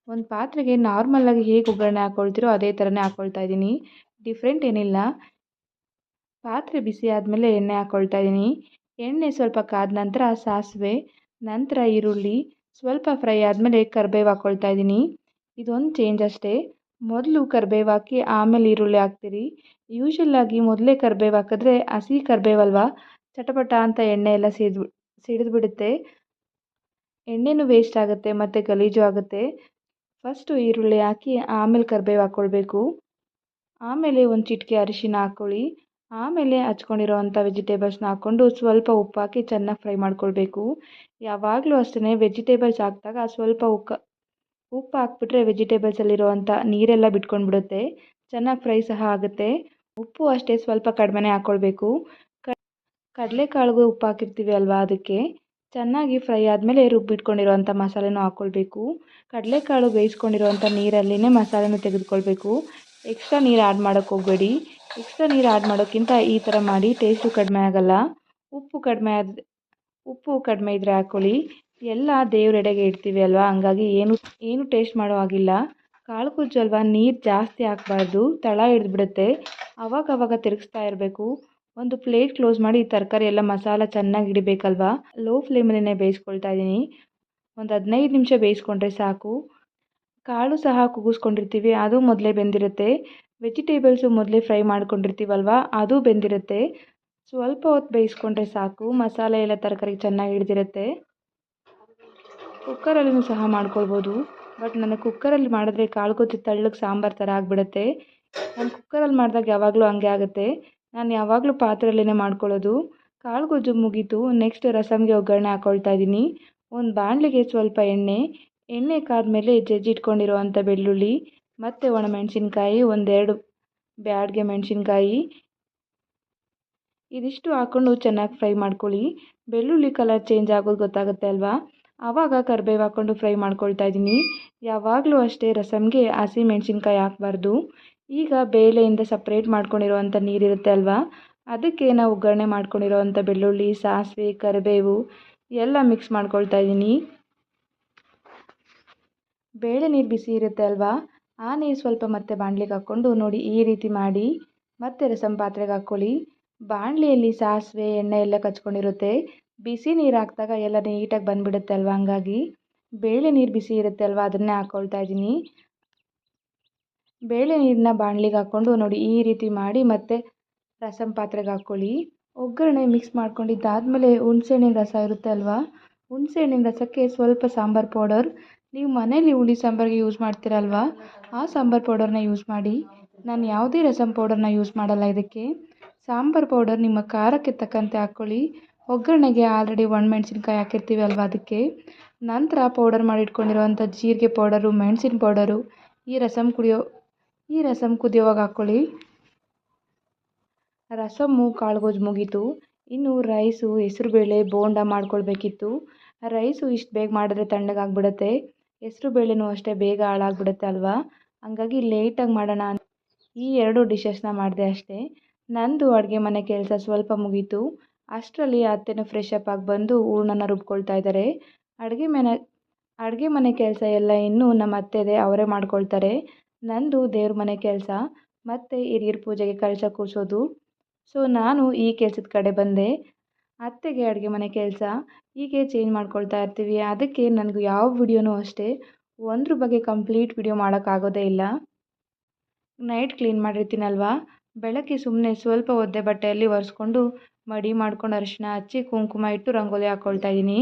ಒಂದು ಪಾತ್ರೆಗೆ ನಾರ್ಮಲಾಗಿ ಹೇಗೆ ಒಗ್ಗರಣೆ ಹಾಕ್ಕೊಳ್ತೀರೋ ಅದೇ ಥರನೇ ಹಾಕ್ಕೊಳ್ತಾ ಇದ್ದೀನಿ. ಡಿಫ್ರೆಂಟ್ ಏನಿಲ್ಲ. ಪಾತ್ರೆ ಬಿಸಿ ಆದಮೇಲೆ ಎಣ್ಣೆ ಹಾಕ್ಕೊಳ್ತಾ ಇದ್ದೀನಿ. ಎಣ್ಣೆ ಸ್ವಲ್ಪ ಕಾದ ನಂತರ ಸಾಸಿವೆ, ನಂತರ ಈರುಳ್ಳಿ, ಸ್ವಲ್ಪ ಫ್ರೈ ಆದಮೇಲೆ ಕರಿಬೇವು ಹಾಕ್ಕೊಳ್ತಾ ಇದ್ದೀನಿ. ಇದೊಂದು ಚೇಂಜ್ ಅಷ್ಟೇ. ಮೊದಲು ಕರಿಬೇವು ಹಾಕಿ ಆಮೇಲೆ ಈರುಳ್ಳಿ ಹಾಕ್ತೀರಿ. ಆಗಿ ಮೊದಲೇ ಕರಿಬೇವು ಹಾಕಿದ್ರೆ ಹಸಿ ಕರಿಬೇವಲ್ವಾ? ಚಟಪಟ ಅಂತ ಎಣ್ಣೆ ಎಲ್ಲ ಸಿಡ್ದು ಸಿಡಿದು ಬಿಡುತ್ತೆ. ಎಣ್ಣೆನೂ ವೇಸ್ಟ್ ಆಗುತ್ತೆ, ಮತ್ತು ಗಲೀಜು ಆಗುತ್ತೆ. ಫಸ್ಟು ಈರುಳ್ಳಿ ಹಾಕಿ ಆಮೇಲೆ ಕರಿಬೇವು ಹಾಕ್ಕೊಳ್ಬೇಕು ಆಮೇಲೆ ಒಂದು ಚಿಟಿಕೆ ಅರಿಶಿನ ಹಾಕ್ಕೊಳ್ಳಿ ಆಮೇಲೆ ಹಚ್ಕೊಂಡಿರೋವಂಥ ವೆಜಿಟೇಬಲ್ಸ್ನ ಹಾಕ್ಕೊಂಡು ಸ್ವಲ್ಪ ಉಪ್ಪು ಹಾಕಿ ಚೆನ್ನಾಗಿ ಫ್ರೈ ಮಾಡ್ಕೊಳ್ಬೇಕು. ಯಾವಾಗಲೂ ಅಷ್ಟೇ ವೆಜಿಟೇಬಲ್ಸ್ ಹಾಕಿದಾಗ ಸ್ವಲ್ಪ ಉಕ್ಕ ಉಪ್ಪು ಹಾಕ್ಬಿಟ್ರೆ ವೆಜಿಟೇಬಲ್ಸಲ್ಲಿರುವಂಥ ನೀರೆಲ್ಲ ಬಿಟ್ಕೊಂಡು ಬಿಡುತ್ತೆ ಚೆನ್ನಾಗಿ ಫ್ರೈ ಸಹ ಆಗುತ್ತೆ. ಉಪ್ಪು ಅಷ್ಟೇ ಸ್ವಲ್ಪ ಕಡಿಮೆನೇ ಹಾಕ್ಕೊಳ್ಬೇಕು ಕಡಲೆಕಾಳಿಗೂ ಉಪ್ಪು ಹಾಕಿರ್ತೀವಿ ಅಲ್ವಾ ಅದಕ್ಕೆ? ಚೆನ್ನಾಗಿ ಫ್ರೈ ಆದಮೇಲೆ ರುಬ್ಬಿಟ್ಕೊಂಡಿರೋವಂಥ ಮಸಾಲೆನೂ ಹಾಕ್ಕೊಳ್ಬೇಕು ಕಡಲೆಕಾಳು ಬೇಯಿಸ್ಕೊಂಡಿರೋವಂಥ ನೀರಲ್ಲಿನೇ ಮಸಾಲೆನೂ ತೆಗೆದುಕೊಳ್ಬೇಕು. ಎಕ್ಸ್ಟ್ರಾ ನೀರು ಆ್ಯಡ್ ಮಾಡೋಕ್ಕೆ ಹೋಗಬೇಡಿ. ಎಕ್ಸ್ಟ್ರಾ ನೀರು ಆ್ಯಡ್ ಮಾಡೋಕ್ಕಿಂತ ಈ ಥರ ಮಾಡಿ ಟೇಸ್ಟು ಕಡಿಮೆ ಆಗೋಲ್ಲ. ಉಪ್ಪು ಕಡಿಮೆ ಆದ, ಉಪ್ಪು ಕಡಿಮೆ ಇದ್ದರೆ ಹಾಕ್ಕೊಳ್ಳಿ. ಎಲ್ಲ ದೇವರೆಡೆಗೆ ಇಡ್ತೀವಿ ಅಲ್ವಾ? ಹಂಗಾಗಿ ಏನು ಏನು ಟೇಸ್ಟ್ ಮಾಡೋ ಹಾಗಿಲ್ಲ. ಕಾಳು ಗೊಜ್ಜು ಅಲ್ವಾ? ನೀರು ಜಾಸ್ತಿ ಹಾಕ್ಬಾರ್ದು. ತಳ ಹಿಡಿದ್ಬಿಡುತ್ತೆ. ಅವಾಗ ಅವಾಗ ತಿರುಗಿಸ್ತಾ ಇರಬೇಕು. ಒಂದು ಪ್ಲೇಟ್ ಕ್ಲೋಸ್ ಮಾಡಿ ಈ ತರಕಾರಿ ಎಲ್ಲ ಮಸಾಲ ಚೆನ್ನಾಗಿ ಹಿಡಿಬೇಕಲ್ವಾ? ಲೋ ಫ್ಲೇಮಲ್ಲೇ ಬೇಯಿಸ್ಕೊಳ್ತಾ ಇದ್ದೀನಿ ಒಂದು ಹದಿನೈದು ನಿಮಿಷ ಬೇಯಿಸ್ಕೊಂಡ್ರೆ ಸಾಕು. ಕಾಳು ಸಹ ಕುಗ್ಗಿಸ್ಕೊಂಡಿರ್ತೀವಿ ಅದು ಮೊದಲೇ ಬೆಂದಿರುತ್ತೆ. ವೆಜಿಟೇಬಲ್ಸು ಮೊದಲೇ ಫ್ರೈ ಮಾಡ್ಕೊಂಡಿರ್ತೀವಲ್ವಾ? ಅದು ಬೆಂದಿರುತ್ತೆ. ಸ್ವಲ್ಪ ಹೊತ್ತು ಬೇಯಿಸ್ಕೊಂಡ್ರೆ ಸಾಕು. ಮಸಾಲೆ ಎಲ್ಲ ತರಕಾರಿ ಚೆನ್ನಾಗಿ ಹಿಡ್ದಿರುತ್ತೆ. ಕುಕ್ಕರಲ್ಲೂ ಸಹ ಮಾಡ್ಕೊಳ್ಬೋದು. ಬಟ್ ನನಗೆ ಕುಕ್ಕರಲ್ಲಿ ಮಾಡಿದ್ರೆ ಕಾಳು ಗೊಜ್ಜು ತೆಳ್ಳಗೆ ಸಾಂಬಾರು ಥರ ಆಗಿಬಿಡುತ್ತೆ. ನಾನು ಕುಕ್ಕರಲ್ಲಿ ಮಾಡಿದಾಗ ಯಾವಾಗಲೂ ಹಂಗೆ ಆಗುತ್ತೆ. ನಾನು ಯಾವಾಗಲೂ ಪಾತ್ರೆಯಲ್ಲೇ ಮಾಡ್ಕೊಳ್ಳೋದು. ಕಾಳು ಗೊಜ್ಜು ಮುಗೀತು. ನೆಕ್ಸ್ಟ್ ರಸಮ್ಗೆ ಒಗ್ಗರಣೆ ಹಾಕ್ಕೊಳ್ತಾ ಇದ್ದೀನಿ. ಒಂದು ಬಾಣಲಿಗೆ ಸ್ವಲ್ಪ ಎಣ್ಣೆ. ಎಣ್ಣೆ ಕಾದ್ಮೇಲೆ ಜಜ್ಜಿಟ್ಕೊಂಡಿರುವಂಥ ಬೆಳ್ಳುಳ್ಳಿ, ಮತ್ತು ಒಣಮೆಣಸಿನ್ಕಾಯಿ, ಒಂದೆರಡು ಬ್ಯಾಡ್ಗೆ ಮೆಣಸಿನ್ಕಾಯಿ. ಇದಿಷ್ಟು ಹಾಕ್ಕೊಂಡು ಚೆನ್ನಾಗಿ ಫ್ರೈ ಮಾಡ್ಕೊಳ್ಳಿ. ಬೆಳ್ಳುಳ್ಳಿ ಕಲರ್ ಚೇಂಜ್ ಆಗೋದು ಗೊತ್ತಾಗುತ್ತೆ ಅಲ್ವಾ? ಆವಾಗ ಕರಿಬೇವು ಹಾಕ್ಕೊಂಡು ಫ್ರೈ ಮಾಡ್ಕೊಳ್ತಾ ಇದ್ದೀನಿ. ಯಾವಾಗಲೂ ಅಷ್ಟೇ ರಸಮ್ಗೆ ಹಸಿ ಮೆಣಸಿನ್ಕಾಯಿ ಹಾಕಬಾರ್ದು. ಈಗ ಬೇಳೆಯಿಂದ ಸಪ್ರೇಟ್ ಮಾಡ್ಕೊಂಡಿರೋವಂಥ ನೀರಿರುತ್ತೆ ಅಲ್ವಾ? ಅದಕ್ಕೆ ನಾವು ಒಗ್ಗರಣೆ ಮಾಡ್ಕೊಂಡಿರೋವಂಥ ಬೆಳ್ಳುಳ್ಳಿ, ಸಾಸಿವೆ, ಕರಿಬೇವು ಎಲ್ಲ ಮಿಕ್ಸ್ ಮಾಡ್ಕೊಳ್ತಾ ಇದ್ದೀನಿ. ಬೇಳೆ ನೀರು ಬಿಸಿ ಇರುತ್ತೆ ಅಲ್ವಾ? ಆ ನೀರು ಸ್ವಲ್ಪ ಮತ್ತೆ ಬಾಣಲಿಗೆ ಹಾಕ್ಕೊಂಡು ನೋಡಿ ಈ ರೀತಿ ಮಾಡಿ. ಮತ್ತೆ ರಸಮ್ ಪಾತ್ರೆಗೆ ಹಾಕ್ಕೊಳ್ಳಿ. ಬಾಣಲಿಯಲ್ಲಿ ಸಾಸಿವೆ, ಎಣ್ಣೆ ಎಲ್ಲ ಕಚ್ಕೊಂಡಿರುತ್ತೆ. ಬಿಸಿ ನೀರು ಹಾಕಿದಾಗ ಎಲ್ಲ ನೀಟಾಗಿ ಬಂದುಬಿಡುತ್ತೆ ಅಲ್ವಾ ಹಂಗಾಗಿ ಬೇಳೆ ನೀರು ಬಿಸಿ ಇರುತ್ತೆ ಅಲ್ವಾ? ಅದನ್ನೇ ಹಾಕ್ಕೊಳ್ತಾ ಇದ್ದೀನಿ. ಬೇಳೆ ನೀರನ್ನ ಬಾಣಲಿಗೆ ಹಾಕ್ಕೊಂಡು ನೋಡಿ, ಈ ರೀತಿ ಮಾಡಿ ಮತ್ತೆ ರಸಂ ಪಾತ್ರೆಗೆ ಹಾಕ್ಕೊಳ್ಳಿ. ಒಗ್ಗರಣೆ ಮಿಕ್ಸ್ ಮಾಡ್ಕೊಂಡಿದ್ದಾದಮೇಲೆ ಹುಣಸೆಹಣ್ಣಿನ ರಸ ಇರುತ್ತೆ ಅಲ್ವಾ? ಹುಣಸೆಹಣ್ಣಿನ ರಸಕ್ಕೆ ಸ್ವಲ್ಪ ಸಾಂಬಾರು ಪೌಡರ್. ನೀವು ಮನೇಲಿ ಹುಳಿ ಸಾಂಬಾರಿಗೆ ಯೂಸ್ ಮಾಡ್ತೀರಲ್ವಾ ಆ ಸಾಂಬಾರು ಪೌಡರ್ನ ಯೂಸ್ ಮಾಡಿ. ನಾನು ಯಾವುದೇ ರಸಂ ಪೌಡರ್ನ ಯೂಸ್ ಮಾಡಲ್ಲ ಇದಕ್ಕೆ. ಸಾಂಬಾರು ಪೌಡರ್ ನಿಮ್ಮ ಖಾರಕ್ಕೆ ತಕ್ಕಂತೆ ಹಾಕ್ಕೊಳ್ಳಿ. ಒಗ್ಗರಣೆಗೆ ಆಲ್ರೆಡಿ ಒಣಮೆಣ್ಸಿನ್ಕಾಯಿ ಹಾಕಿರ್ತೀವಿ ಅಲ್ವಾ ಅದಕ್ಕೆ? ನಂತರ ಪೌಡರ್ ಮಾಡಿಟ್ಕೊಂಡಿರುವಂಥ ಜೀರಿಗೆ ಪೌಡರು ಮೆಣಸಿನ ಪೌಡರು ಈ ರಸಮ್ ಕುಡಿಯೋ, ಈ ರಸಮ್ ಕುದಿಯೋವಾಗ ಹಾಕ್ಕೊಳ್ಳಿ ರಸಮ್ಮು ಕಾಳುಗೋಜು ಮುಗೀತು. ಇನ್ನು ರೈಸು ಹೆಸರುಬೇಳೆ ಬೋಂಡ ಮಾಡ್ಕೊಳ್ಬೇಕಿತ್ತು. ರೈಸು ಇಷ್ಟು ಬೇಗ ಮಾಡಿದ್ರೆ ತಣ್ಣಗಾಗ್ಬಿಡುತ್ತೆ ಹೆಸರುಬೇಳೆನೂ ಅಷ್ಟೇ ಬೇಗ ಹಾಳಾಗ್ಬಿಡುತ್ತೆ ಅಲ್ವಾ? ಹಂಗಾಗಿ ಲೇಟಾಗಿ ಮಾಡೋಣ ಈ ಎರಡು ಡಿಶಸ್ನ ಮಾಡಿದೆ ಅಷ್ಟೇ. ನಂದು ಅಡುಗೆ ಮನೆ ಕೆಲಸ ಸ್ವಲ್ಪ ಮುಗೀತು. ಅಷ್ಟರಲ್ಲಿ ಅತ್ತೆನೂ ಫ್ರೆಶ್ ಅಪ್ ಆಗಿ ಬಂದು ಹೂರ್ಣನ ರುಬ್ಕೊಳ್ತಾ ಇದ್ದಾರೆ ಅಡುಗೆ ಮನೆ ಅಡುಗೆ ಮನೆ ಕೆಲಸ ಎಲ್ಲ ಇನ್ನೂ ನಮ್ಮ ಅತ್ತೆದೆ ಅವರೇ ಮಾಡ್ಕೊಳ್ತಾರೆ. ನಂದು ದೇವ್ರ ಮನೆ ಕೆಲಸ, ಮತ್ತು ಹಿರಿಯರ ಪೂಜೆಗೆ ಕಳಶ ಕೂರಿಸೋದು. ಸೊ ನಾನು ಈ ಕೆಲಸದ ಕಡೆ ಬಂದೆ. ಅತ್ತೆಗೆ ಅಡುಗೆ ಮನೆ ಕೆಲಸ, ಹೀಗೆ ಚೇಂಜ್ ಮಾಡ್ಕೊಳ್ತಾ ಇರ್ತೀವಿ. ಅದಕ್ಕೆ ನನಗೂ ಯಾವ ವಿಡಿಯೋನೂ ಅಷ್ಟೇ ಒಂದ್ರ ಬಗ್ಗೆ ಕಂಪ್ಲೀಟ್ ವಿಡಿಯೋ ಮಾಡೋಕ್ಕಾಗೋದೇ ಇಲ್ಲ. ನೈಟ್ ಕ್ಲೀನ್ ಮಾಡಿರ್ತೀನಲ್ವಾ? ಬೆಳಗ್ಗೆ ಸುಮ್ಮನೆ ಸ್ವಲ್ಪ ಒದ್ದೆ ಬಟ್ಟೆಯಲ್ಲಿ ಒರೆಸ್ಕೊಂಡು ಮಡಿ ಮಾಡ್ಕೊಂಡು ಅರಿಶಿನ ಹಚ್ಚಿ ಕುಂಕುಮ ಇಟ್ಟು ರಂಗೋಲಿ ಹಾಕ್ಕೊಳ್ತಾ ಇದ್ದೀನಿ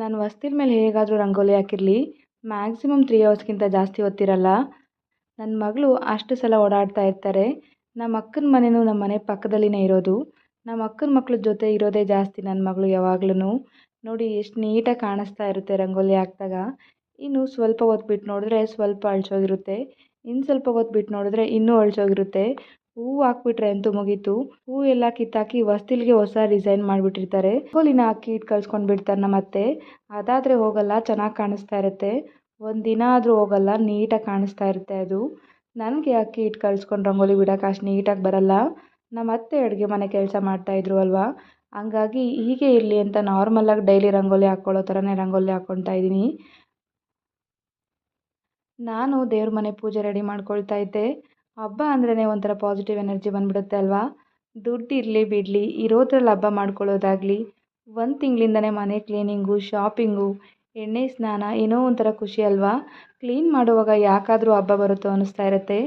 ನಾನು ಹೊಸ್ತಿಲ ಮೇಲೆ ಹೇಗಾದರೂ ರಂಗೋಲಿ ಹಾಕಿರಲಿ ಮ್ಯಾಕ್ಸಿಮಮ್ ತ್ರೀ ಅವರ್ಸ್ಗಿಂತ ಜಾಸ್ತಿ ಹೊತ್ತಿರಲ್ಲ ನನ್ನ ಮಗಳು ಅಷ್ಟು ಸಲ ಓಡಾಡ್ತಾ ಇರ್ತಾರೆ. ನಮ್ಮ ಅಕ್ಕನ ಮನೆಯೂ ನಮ್ಮ ಮನೆ ಪಕ್ಕದಲ್ಲಿನೇ ಇರೋದು. ನಮ್ಮ ಅಕ್ಕನ ಮಕ್ಳ ಜೊತೆ ಇರೋದೇ ಜಾಸ್ತಿ ನನ್ನ ಮಗಳು ಯಾವಾಗ್ಲೂ ನೋಡಿ ಎಷ್ಟು ನೀಟಾಗಿ ಕಾಣಿಸ್ತಾ ಇರುತ್ತೆ ರಂಗೋಲಿ ಹಾಕಿದಾಗ. ಇನ್ನು ಸ್ವಲ್ಪ ಹೊತ್ತು ಬಿಟ್ಟು ನೋಡಿದ್ರೆ ಸ್ವಲ್ಪ ಅಳಿಸೋಗಿರುತ್ತೆ ಇನ್ನು ಸ್ವಲ್ಪ ಹೊತ್ತು ಬಿಟ್ಟು ನೋಡಿದ್ರೆ ಇನ್ನೂ ಅಳಿಸೋಗಿರುತ್ತೆ ಹೂವು ಹಾಕ್ಬಿಟ್ರೆ ಅಂತೂ ಮುಗೀತು. ಹೂ ಎಲ್ಲ ಕಿತ್ತಾಕಿ ಹೊಸ್ತಿಲ್ಗೆ ಹೊಸ ಡಿಸೈನ್ ಮಾಡಿಬಿಟ್ಟಿರ್ತಾರೆ. ಹೋಲಿನ ಹಾಕಿ ಇಟ್ಟು ಕಳ್ಸ್ಕೊಂಡು ಬಿಡ್ತಾರೆ ನಮ್ಮ ಅತ್ತೆ ಅದಾದರೆ ಹೋಗಲ್ಲ, ಚೆನ್ನಾಗಿ ಕಾಣಿಸ್ತಾ ಇರುತ್ತೆ. ಒಂದು ದಿನ ಆದರೂ ಹೋಗಲ್ಲ, ನೀಟಾಗಿ ಕಾಣಿಸ್ತಾ ಇರುತ್ತೆ ಅದು. ನನಗೆ ಅಕ್ಕಿ ಇಟ್ಟು ಕಳ್ಸ್ಕೊಂಡು ರಂಗೋಲಿ ಬಿಡೋಕೆ ಅಷ್ಟು ನೀಟಾಗಿ ಬರಲ್ಲ. ನಮ್ಮ ಅತ್ತೆ ಅಡುಗೆ ಮನೆ ಕೆಲಸ ಮಾಡ್ತಾಯಿದ್ರು ಅಲ್ವಾ? ಹಂಗಾಗಿ ಹೀಗೆ ಇರಲಿ ಅಂತ ನಾರ್ಮಲಾಗಿ ಡೈಲಿ ರಂಗೋಲಿ ಹಾಕ್ಕೊಳ್ಳೋ ಥರನೇ ರಂಗೋಲಿ ಹಾಕ್ಕೊಳ್ತಾ ಇದ್ದೀನಿ. ನಾನು ದೇವ್ರ ಮನೆ ಪೂಜೆ ರೆಡಿ ಮಾಡ್ಕೊಳ್ತಾ ಇದ್ದೆ. ಹಬ್ಬ ಅಂದ್ರೇ ಒಂಥರ ಪಾಸಿಟಿವ್ ಎನರ್ಜಿ ಬಂದ್ಬಿಡುತ್ತೆ ಅಲ್ವಾ? ದುಡ್ಡು ಇರಲಿ ಬಿಡಲಿ, ಇರೋದ್ರಲ್ಲಿ ಹಬ್ಬ ಮಾಡ್ಕೊಳ್ಳೋದಾಗಲಿ, ಒಂದು ತಿಂಗಳಿಂದನೇ ಮನೆ ಕ್ಲೀನಿಂಗು ಶಾಪಿಂಗು ಎಣ್ಣೆ ಸ್ನಾನ ಏನೋ ಒಂಥರ ಖುಷಿ ಅಲ್ವಾ? ಕ್ಲೀನ್ ಮಾಡುವಾಗ ಯಾಕಾದರೂ ಹಬ್ಬ ಬರುತ್ತೋ ಅನ್ನಿಸ್ತಾ ಇರುತ್ತೆ.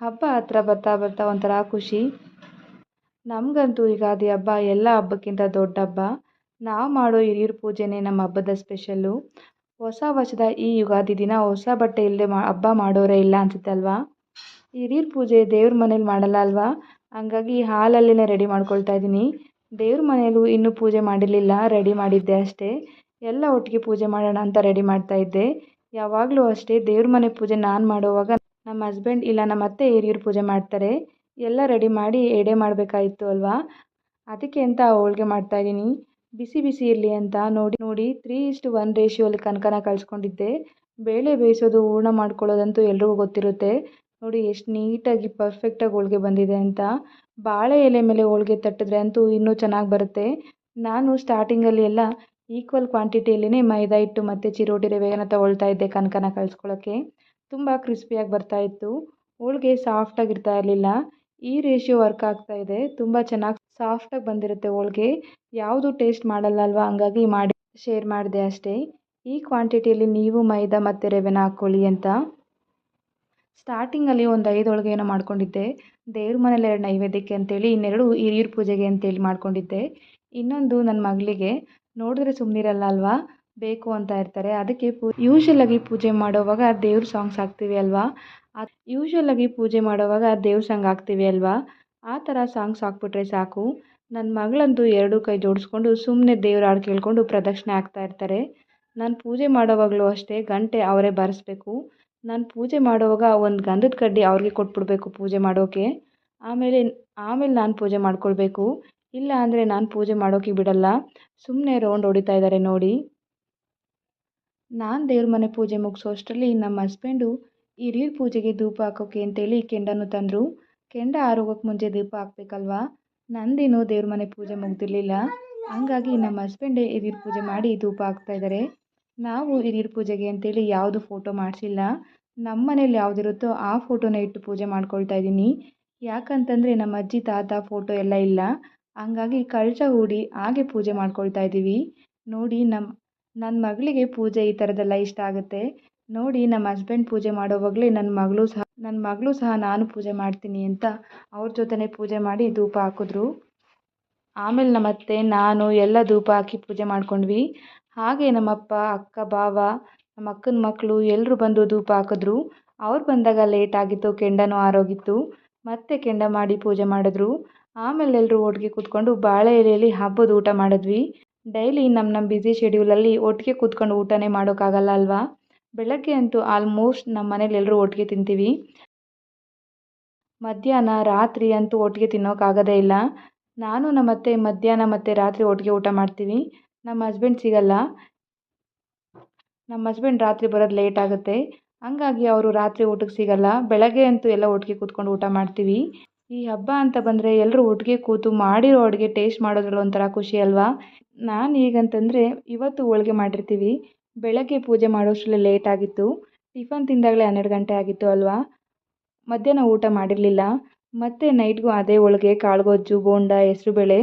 ಹಬ್ಬ ಹತ್ರ ಬರ್ತಾ ಬರ್ತಾ ಒಂಥರ ಖುಷಿ. ನಮಗಂತೂ ಯುಗಾದಿ ಹಬ್ಬ, ಎಲ್ಲ ಹಬ್ಬಕ್ಕಿಂತ ದೊಡ್ಡ ಹಬ್ಬ. ನಾವು ಮಾಡೋ ಹಿರಿಯರ ಪೂಜೆನೇ ನಮ್ಮ ಹಬ್ಬದ ಸ್ಪೆಷಲ್ಲು ಹೊಸ ವರ್ಷದ ಈ ಯುಗಾದಿ ದಿನ ಹೊಸ ಬಟ್ಟೆ ಇಲ್ಲದೆ ಮಾ, ಹಬ್ಬ ಮಾಡೋರೇ ಇಲ್ಲ ಅನಿಸುತ್ತೆ ಅಲ್ವಾ? ಹಿರಿಯರ ಪೂಜೆ ದೇವ್ರ ಮನೇಲಿ ಮಾಡಲ್ಲ ಅಲ್ವಾ? ಹಂಗಾಗಿ ಹಾಲಲ್ಲೇ ರೆಡಿ ಮಾಡ್ಕೊಳ್ತಾ ಇದ್ದೀನಿ. ದೇವ್ರ ಮನೆಯಲ್ಲೂ ಇನ್ನೂ ಪೂಜೆ ಮಾಡಿರಲಿಲ್ಲ ರೆಡಿ ಮಾಡಿದ್ದೆ ಅಷ್ಟೇ. ಎಲ್ಲ ಒಟ್ಟಿಗೆ ಪೂಜೆ ಮಾಡೋಣ ಅಂತ ರೆಡಿ ಮಾಡ್ತಾ ಇದ್ದೆ. ಯಾವಾಗಲೂ ಅಷ್ಟೇ, ದೇವ್ರ ಮನೆ ಪೂಜೆ ನಾನು ಮಾಡುವಾಗ ನಮ್ಮ ಹಸ್ಬೆಂಡ್ ಇಲ್ಲ, ನಮ್ಮ ಅತ್ತೆ ಹಿರಿಯರು ಪೂಜೆ ಮಾಡ್ತಾರೆ. ಎಲ್ಲ ರೆಡಿ ಮಾಡಿ ಎಡೆ ಮಾಡಬೇಕಾಗಿತ್ತು ಅಲ್ವಾ? ಅದಕ್ಕೆ ಅಂತ ಹೋಳ್ಗೆ ಮಾಡ್ತಾಯಿದ್ದೀನಿ ಬಿಸಿ ಬಿಸಿ ಇರಲಿ ಅಂತ ನೋಡಿ ನೋಡಿ ತ್ರೀ ಇಷ್ಟು ಒನ್ ರೇಷಿಯೋಲಿ ಕನಕನ ಕಳಿಸ್ಕೊಂಡಿದ್ದೆ. ಬೇಳೆ ಬೇಯಿಸೋದು ಹೂರ್ಣ ಮಾಡ್ಕೊಳ್ಳೋದಂತೂ ಎಲ್ರಿಗೂ ಗೊತ್ತಿರುತ್ತೆ. ನೋಡಿ, ಎಷ್ಟು ನೀಟಾಗಿ ಪರ್ಫೆಕ್ಟಾಗಿ ಹೋಳಿಗೆ ಬಂದಿದೆ ಅಂತ. ಬಾಳೆ ಎಲೆ ಮೇಲೆ ಹೋಳಿಗೆ ತಟ್ಟಿದ್ರೆ ಅಂತೂ ಇನ್ನೂ ಚೆನ್ನಾಗಿ ಬರುತ್ತೆ. ನಾನು ಸ್ಟಾರ್ಟಿಂಗಲ್ಲಿ ಎಲ್ಲ ಈಕ್ವಲ್ ಕ್ವಾಂಟಿಟಿಯಲ್ಲಿನೇ ಮೈದಾ ಹಿಟ್ಟು ಮತ್ತು ಚಿರೋಟಿ ರವೆಯನ್ನು ತಗೊಳ್ತಾ ಇದ್ದೆ ಕನಕನ ಕಳಿಸ್ಕೊಳ್ಳೋಕ್ಕೆ ತುಂಬ ಕ್ರಿಸ್ಪಿಯಾಗಿ ಬರ್ತಾಯಿತ್ತು ಹೋಳಿಗೆ ಸಾಫ್ಟಾಗಿ ಇರ್ತಾ ಇರಲಿಲ್ಲ. ಈ ರೇಷಿಯೋ ವರ್ಕ್ ಆಗ್ತಾ ಇದೆ. ತುಂಬ ಚೆನ್ನಾಗಿ ಸಾಫ್ಟಾಗಿ ಬಂದಿರುತ್ತೆ ಹೋಳಿಗೆ. ಯಾವುದು ಟೇಸ್ಟ್ ಮಾಡಲ್ಲ ಅಲ್ವಾ? ಹಂಗಾಗಿ ಮಾಡಿ ಶೇರ್ ಮಾಡಿದೆ ಅಷ್ಟೇ. ಈ ಕ್ವಾಂಟಿಟಿಯಲ್ಲಿ ನೀವು ಮೈದಾ ಮತ್ತು ರವೆನ ಹಾಕ್ಕೊಳ್ಳಿ ಅಂತ. ಸ್ಟಾರ್ಟಿಂಗಲ್ಲಿ ಒಂದು ಐದು ಏನೋ ಮಾಡ್ಕೊಂಡಿದ್ದೆ. ದೇವ್ರ ಮನೇಲಿ ಎರಡು ನೈವೇದ್ಯಕ್ಕೆ ಅಂತೇಳಿ ಇನ್ನೆರಡು ಹಿರಿಯರ ಪೂಜೆಗೆ ಅಂತೇಳಿ ಮಾಡ್ಕೊಂಡಿದ್ದೆ. ಇನ್ನೊಂದು ನನ್ನ ಮಗಳಿಗೆ, ನೋಡಿದ್ರೆ ಸುಮ್ಮನಿರಲ್ಲ ಅಲ್ವಾ? ಬೇಕು ಅಂತ ಇರ್ತಾರೆ. ಅದಕ್ಕೆ ಪೂ ಯೂಶ್ವಲಾಗಿ ಪೂಜೆ ಮಾಡೋವಾಗ ದೇವ್ರ ಸಾಂಗ್ಸ್ ಹಾಕ್ತೀವಿ ಅಲ್ವಾ? ಯೂಶ್ವಲಾಗಿ ಪೂಜೆ ಮಾಡೋವಾಗ ದೇವ್ರ ಸಾಂಗ್ ಹಾಕ್ತೀವಿ ಅಲ್ವಾ? ಆ ಥರ ಸಾಂಗ್ಸ್ ಹಾಕ್ಬಿಟ್ರೆ ಸಾಕು. ನನ್ನ ಮಗಳಂತೂ ಎರಡೂ ಕೈ ಜೋಡಿಸ್ಕೊಂಡು ಸುಮ್ಮನೆ ದೇವ್ರ ಹಾಡು ಕೇಳಿಕೊಂಡು ಪ್ರದಕ್ಷಿಣೆ ಹಾಕ್ತಾ ಇರ್ತಾರೆ. ನಾನು ಪೂಜೆ ಮಾಡೋವಾಗಲೂ ಅಷ್ಟೇ, ಗಂಟೆ ಅವರೇ ಬಾರಿಸ್ಬೇಕು. ನಾನು ಪೂಜೆ ಮಾಡುವಾಗ ಒಂದು ಗಂಧದ ಕಡ್ಡಿ ಅವ್ರಿಗೆ ಕೊಟ್ಬಿಡಬೇಕು ಪೂಜೆ ಮಾಡೋಕ್ಕೆ ಆಮೇಲೆ ಆಮೇಲೆ ನಾನು ಪೂಜೆ ಮಾಡ್ಕೊಳ್ಬೇಕು. ಇಲ್ಲ ಅಂದರೆ ನಾನು ಪೂಜೆ ಮಾಡೋಕ್ಕೆ ಬಿಡಲ್ಲ. ಸುಮ್ಮನೆ ರೌಂಡ್ ಹೊಡಿತಾ ಇದ್ದಾರೆ ನೋಡಿ. ನಾನು ದೇವ್ರ ಮನೆ ಪೂಜೆ ಮುಗಿಸೋ ಅಷ್ಟರಲ್ಲಿ ನಮ್ಮ ಹಸ್ಬೆಂಡು ಹಿರಿಯರ ಪೂಜೆಗೆ ಧೂಪ ಹಾಕೋಕೆ ಅಂತೇಳಿ ಕೆಂಡನೂ ತಂದರು. ಕೆಂಡ ಆರೋಗಕ್ಕೆ ಮುಂಚೆ ದೀಪ ಹಾಕ್ಬೇಕಲ್ವಾ? ನಂದಿನೂ ದೇವ್ರ ಮನೆ ಪೂಜೆ ಮುಗ್ದಿರಲಿಲ್ಲ. ಹಂಗಾಗಿ ನಮ್ಮ ಹಸ್ಬೆಂಡೇ ಹಿರಿಯರ ಪೂಜೆ ಮಾಡಿ ಧೂಪ ಹಾಕ್ತಾಯಿದ್ದಾರೆ ನಾವು ಹಿರಿಯರ ಪೂಜೆಗೆ ಅಂತೇಳಿ ಯಾವುದು ಫೋಟೋ ಮಾಡಿಸಿಲ್ಲ. ನಮ್ಮ ಮನೇಲಿ ಯಾವುದಿರುತ್ತೋ ಆ ಫೋಟೋನ ಇಟ್ಟು ಪೂಜೆ ಮಾಡ್ಕೊಳ್ತಾ ಇದ್ದೀನಿ. ಯಾಕಂತಂದರೆ ನಮ್ಮ ಅಜ್ಜಿ, ತಾತ ಫೋಟೋ ಎಲ್ಲ ಇಲ್ಲ. ಹಂಗಾಗಿ ಕಳಶ ಹೂಡಿ ಹಾಗೆ ಪೂಜೆ ಮಾಡ್ಕೊಳ್ತಾ ಇದ್ದೀವಿ. ನೋಡಿ ನಮ್ಮ ನನ್ನ ಮಗಳಿಗೆ ಪೂಜೆ ಈ ಥರದ್ದೆಲ್ಲ ಇಷ್ಟ ಆಗುತ್ತೆ. ನೋಡಿ ನಮ್ಮ ಹಸ್ಬೆಂಡ್ ಪೂಜೆ ಮಾಡೋವಾಗಲೇ ನನ್ನ ಮಗಳು ಸಹ ನನ್ನ ಮಗಳು ಸಹ ನಾನು ಪೂಜೆ ಮಾಡ್ತೀನಿ ಅಂತ ಅವ್ರ ಜೊತೆನೇ ಪೂಜೆ ಮಾಡಿ ಧೂಪ ಹಾಕಿದ್ರು. ಆಮೇಲೆ ನಮ್ಮತ್ತೆ, ನಾನು ಎಲ್ಲ ಧೂಪ ಹಾಕಿ ಪೂಜೆ ಮಾಡ್ಕೊಂಡ್ವಿ. ಹಾಗೆ ನಮ್ಮಪ್ಪ, ಅಕ್ಕ ಬಾವ ನಮ್ಮ ಅಕ್ಕನ ಮಕ್ಕಳು ಎಲ್ಲರೂ ಬಂದು ಧೂಪ ಹಾಕಿದ್ರು. ಅವ್ರು ಬಂದಾಗ ಲೇಟ್ ಆಗಿತ್ತು, ಕೆಂಡನೂ ಆರೋಗಿತ್ತು. ಮತ್ತೆ ಕೆಂಡ ಮಾಡಿ ಪೂಜೆ ಮಾಡಿದ್ರು. ಆಮೇಲೆ ಎಲ್ಲರೂ ಒಟ್ಟಿಗೆ ಕೂತ್ಕೊಂಡು ಬಾಳೆ ಎಲೆಯಲ್ಲಿ ಹಬ್ಬದ ಊಟ ಮಾಡಿದ್ವಿ. ಡೈಲಿ ನಮ್ಮ ನಮ್ಮ ಬ್ಯುಸಿ ಶೆಡ್ಯೂಲಲ್ಲಿ ಒಟ್ಟಿಗೆ ಕೂತ್ಕೊಂಡು ಊಟನೇ ಮಾಡೋಕ್ಕಾಗಲ್ಲ ಅಲ್ವಾ? ಬೆಳಗ್ಗೆ ಅಂತೂ ಆಲ್ಮೋಸ್ಟ್ ನಮ್ಮ ಮನೇಲಿ ಎಲ್ಲರೂ ಒಟ್ಟಿಗೆ ತಿಂತೀವಿ. ಮಧ್ಯಾಹ್ನ ರಾತ್ರಿ ಅಂತೂ ಒಟ್ಟಿಗೆ ತಿನ್ನೋಕ್ಕಾಗೋದೇ ಇಲ್ಲ. ನಾನು ನಮ್ಮ ಅತ್ತೆ ಮಧ್ಯಾಹ್ನ ಮತ್ತು ರಾತ್ರಿ ಒಟ್ಟಿಗೆ ಊಟ ಮಾಡ್ತೀವಿ. ನಮ್ಮ ಹಸ್ಬೆಂಡ್ ಸಿಗಲ್ಲ. ನಮ್ಮ ಹಸ್ಬೆಂಡ್ ರಾತ್ರಿ ಬರೋದು ಲೇಟ್ ಆಗುತ್ತೆ. ಹಂಗಾಗಿ ಅವರು ರಾತ್ರಿ ಊಟಕ್ಕೆ ಸಿಗಲ್ಲ. ಬೆಳಗ್ಗೆ ಅಂತೂ ಎಲ್ಲ ಒಟ್ಟಿಗೆ ಕೂತ್ಕೊಂಡು ಊಟ ಮಾಡ್ತೀವಿ. ಈ ಹಬ್ಬ ಅಂತ ಬಂದರೆ ಎಲ್ಲರೂ ಒಟ್ಟಿಗೆ ಕೂತು ಮಾಡಿರೋ ಅಡುಗೆ ಟೇಸ್ಟ್ ಮಾಡೋದ್ರಲ್ಲಿ ಒಂಥರ ಖುಷಿ ಅಲ್ವಾ? ನಾನು ಈಗಂತಂದರೆ ಇವತ್ತು ಹೋಳಿಗೆ ಮಾಡಿರ್ತೀವಿ. ಬೆಳಗ್ಗೆ ಪೂಜೆ ಮಾಡೋಷ್ಟರಲ್ಲಿ ಲೇಟ್ ಆಗಿತ್ತು. ಟಿಫನ್ ತಿಂದಾಗಲೇ ಹನ್ನೆರಡು ಗಂಟೆ ಆಗಿತ್ತು ಅಲ್ವಾ? ಮಧ್ಯಾಹ್ನ ಊಟ ಮಾಡಿರಲಿಲ್ಲ. ಮತ್ತು ನೈಟ್ಗೂ ಅದೇ ಹೋಳಿಗೆ, ಕಾಳುಗೊಜ್ಜು, ಬೋಂಡ, ಹೆಸ್ರುಬೇಳೆ.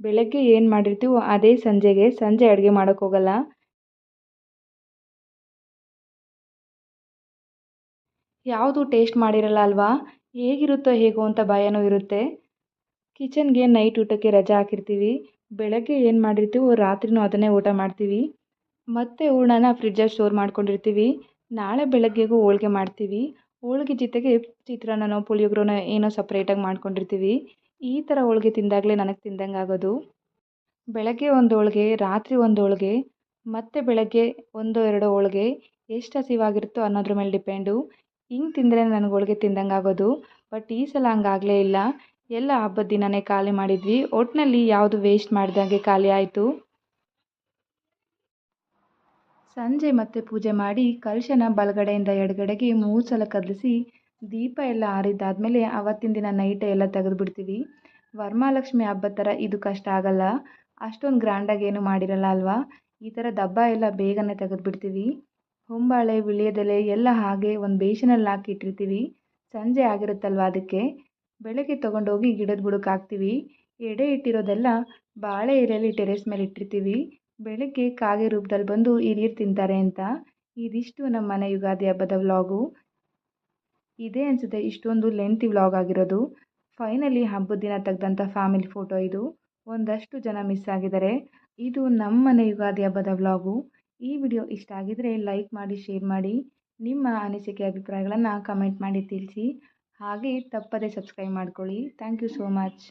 ಬೆಳಗ್ಗೆ ಏನು ಮಾಡಿರ್ತೀವೋ ಅದೇ ಸಂಜೆಗೆ ಸಂಜೆ ಅಡುಗೆ ಮಾಡೋಕ್ಕೋಗಲ್ಲ ಯಾವುದು ಟೇಸ್ಟ್ ಮಾಡಿರಲ್ಲ ಅಲ್ವಾ? ಹೇಗಿರುತ್ತೋ ಹೇಗೋ ಅಂತ ಭಯನೂ ಇರುತ್ತೆ. ಕಿಚನ್ಗೆ ನೈಟ್ ಊಟಕ್ಕೆ ರಜೆ ಹಾಕಿರ್ತೀವಿ. ಬೆಳಗ್ಗೆ ಏನು ಮಾಡಿರ್ತೀವೋ ರಾತ್ರಿನೂ ಅದನ್ನೇ ಊಟ ಮಾಡ್ತೀವಿ. ಮತ್ತೆ ಹೂರ್ಣನ ಫ್ರಿಜ್ಜಲ್ಲಿ ಸ್ಟೋರ್ ಮಾಡ್ಕೊಂಡಿರ್ತೀವಿ. ನಾಳೆ ಬೆಳಗ್ಗೆಗೂ ಹೋಳ್ಗೆ ಮಾಡ್ತೀವಿ. ಹೋಳ್ಗೆ ಜೊತೆಗೆ ಚಿತ್ರಾನ್ನನೋ ಪುಳಿಯೋಗರೆನೋ ಏನೋ ಸಪ್ರೇಟಾಗಿ ಮಾಡ್ಕೊಂಡಿರ್ತೀವಿ. ಈ ಥರ ಹೋಳ್ಗೆ ತಿಂದಾಗಲೇ ನನಗೆ ತಿಂದಂಗೆ ಆಗೋದು. ಬೆಳಗ್ಗೆ ಒಂದು ಹೋಳ್ಗೆ, ರಾತ್ರಿ ಒಂದು ಹೋಳ್ಗೆ, ಮತ್ತೆ ಬೆಳಗ್ಗೆ ಒಂದು ಎರಡು ಹೋಳ್ಗೆ ಎಷ್ಟು ಹಸಿವಾಗಿರುತ್ತೋ ಅನ್ನೋದ್ರ ಮೇಲೆ ಡಿಪೆಂಡು. ಹಿಂಗೆ ತಿಂದರೆ ನನಗೆ ಹೋಳ್ಗೆ ತಿಂದಂಗೆ ಆಗೋದು. ಬಟ್ ಈ ಸಲ ಹಂಗಾಗಲೇ ಇಲ್ಲ. ಎಲ್ಲ ಹಬ್ಬದ ದಿನವೇ ಖಾಲಿ ಮಾಡಿದ್ವಿ. ಒಟ್ಟಿನಲ್ಲಿ ಯಾವುದು ವೇಸ್ಟ್ ಮಾಡಿದಂಗೆ ಖಾಲಿ ಆಯಿತು. ಸಂಜೆ ಮತ್ತೆ ಪೂಜೆ ಮಾಡಿ ಕಲಶನ ಬಲಗಡೆಯಿಂದ ಎಡಗಡೆಗೆ ಮೂರು ಸಲ ಕದಲಿಸಿ ದೀಪ ಎಲ್ಲ ಆರಿದ್ದಾದಮೇಲೆ ಅವತ್ತಿನ ದಿನ ನೈಟೇ ಎಲ್ಲ ತೆಗೆದು ಬಿಡ್ತೀವಿ ವರಮಹಾಲಕ್ಷ್ಮಿ ಹಬ್ಬ ಥರ ಇದು ಕಷ್ಟ ಆಗಲ್ಲ. ಅಷ್ಟೊಂದು ಗ್ರ್ಯಾಂಡಾಗಿ ಏನು ಮಾಡಿರಲ್ಲ ಅಲ್ವಾ? ಈ ಥರ ದಬ್ಬ ಎಲ್ಲ ಬೇಗನೆ ತೆಗೆದು ಬಿಡ್ತೀವಿ ಹೊಂಬಾಳೆ, ವಿಳ್ಯದೆಲೆ ಎಲ್ಲ ಹಾಗೆ ಒಂದು ಬೇಸಿನಲ್ಲಿ ಹಾಕಿ ಇಟ್ಟಿರ್ತೀವಿ. ಸಂಜೆ ಆಗಿರುತ್ತಲ್ವ ಅದಕ್ಕೆ? ಬೆಳಗ್ಗೆ ತೊಗೊಂಡೋಗಿ ಗಿಡದ ಬುಡಕ್ಕೆ ಹಾಕ್ತೀವಿ. ಎಡೆ ಇಟ್ಟಿರೋದೆಲ್ಲ ಬಾಳೆ ಎಲೆಯಲ್ಲಿ ಟೆರೆಸ್ ಮೇಲೆ ಇಟ್ಟಿರ್ತೀವಿ. ಬೆಳಗ್ಗೆ ಕಾಗೆ ರೂಪದಲ್ಲಿ ಬಂದು ಹಿರಿಯರು ತಿಂತಾರೆ ಅಂತ. ಇದಿಷ್ಟು ನಮ್ಮ ಮನೆ ಯುಗಾದಿ ಹಬ್ಬದ ವ್ಲಾಗು ಇದೇ ಅನಿಸುತ್ತೆ ಇಷ್ಟೊಂದು ಲೆಂತಿ ವ್ಲಾಗ್ ಆಗಿರೋದು. ಫೈನಲಿ ಹಬ್ಬದ ದಿನ ತೆಗೆದಂಥ ಫ್ಯಾಮಿಲಿ ಫೋಟೋ ಇದು. ಒಂದಷ್ಟು ಜನ ಮಿಸ್ ಆಗಿದ್ದಾರೆ. ಇದು ನಮ್ಮ ಮನೆ ಯುಗಾದಿ ಹಬ್ಬದ ವ್ಲಾಗು ಈ ವಿಡಿಯೋ ಇಷ್ಟ ಆಗಿದರೆ ಲೈಕ್ ಮಾಡಿ ಶೇರ್ ಮಾಡಿ. ನಿಮ್ಮ ಅನಿಸಿಕೆ, ಅಭಿಪ್ರಾಯಗಳನ್ನು ಕಮೆಂಟ್ ಮಾಡಿ ತಿಳಿಸಿ. ಹಾಗೆ ತಪ್ಪದೇ ಸಬ್ಸ್ಕ್ರೈಬ್ ಮಾಡ್ಕೊಳ್ಳಿ. Thank you so much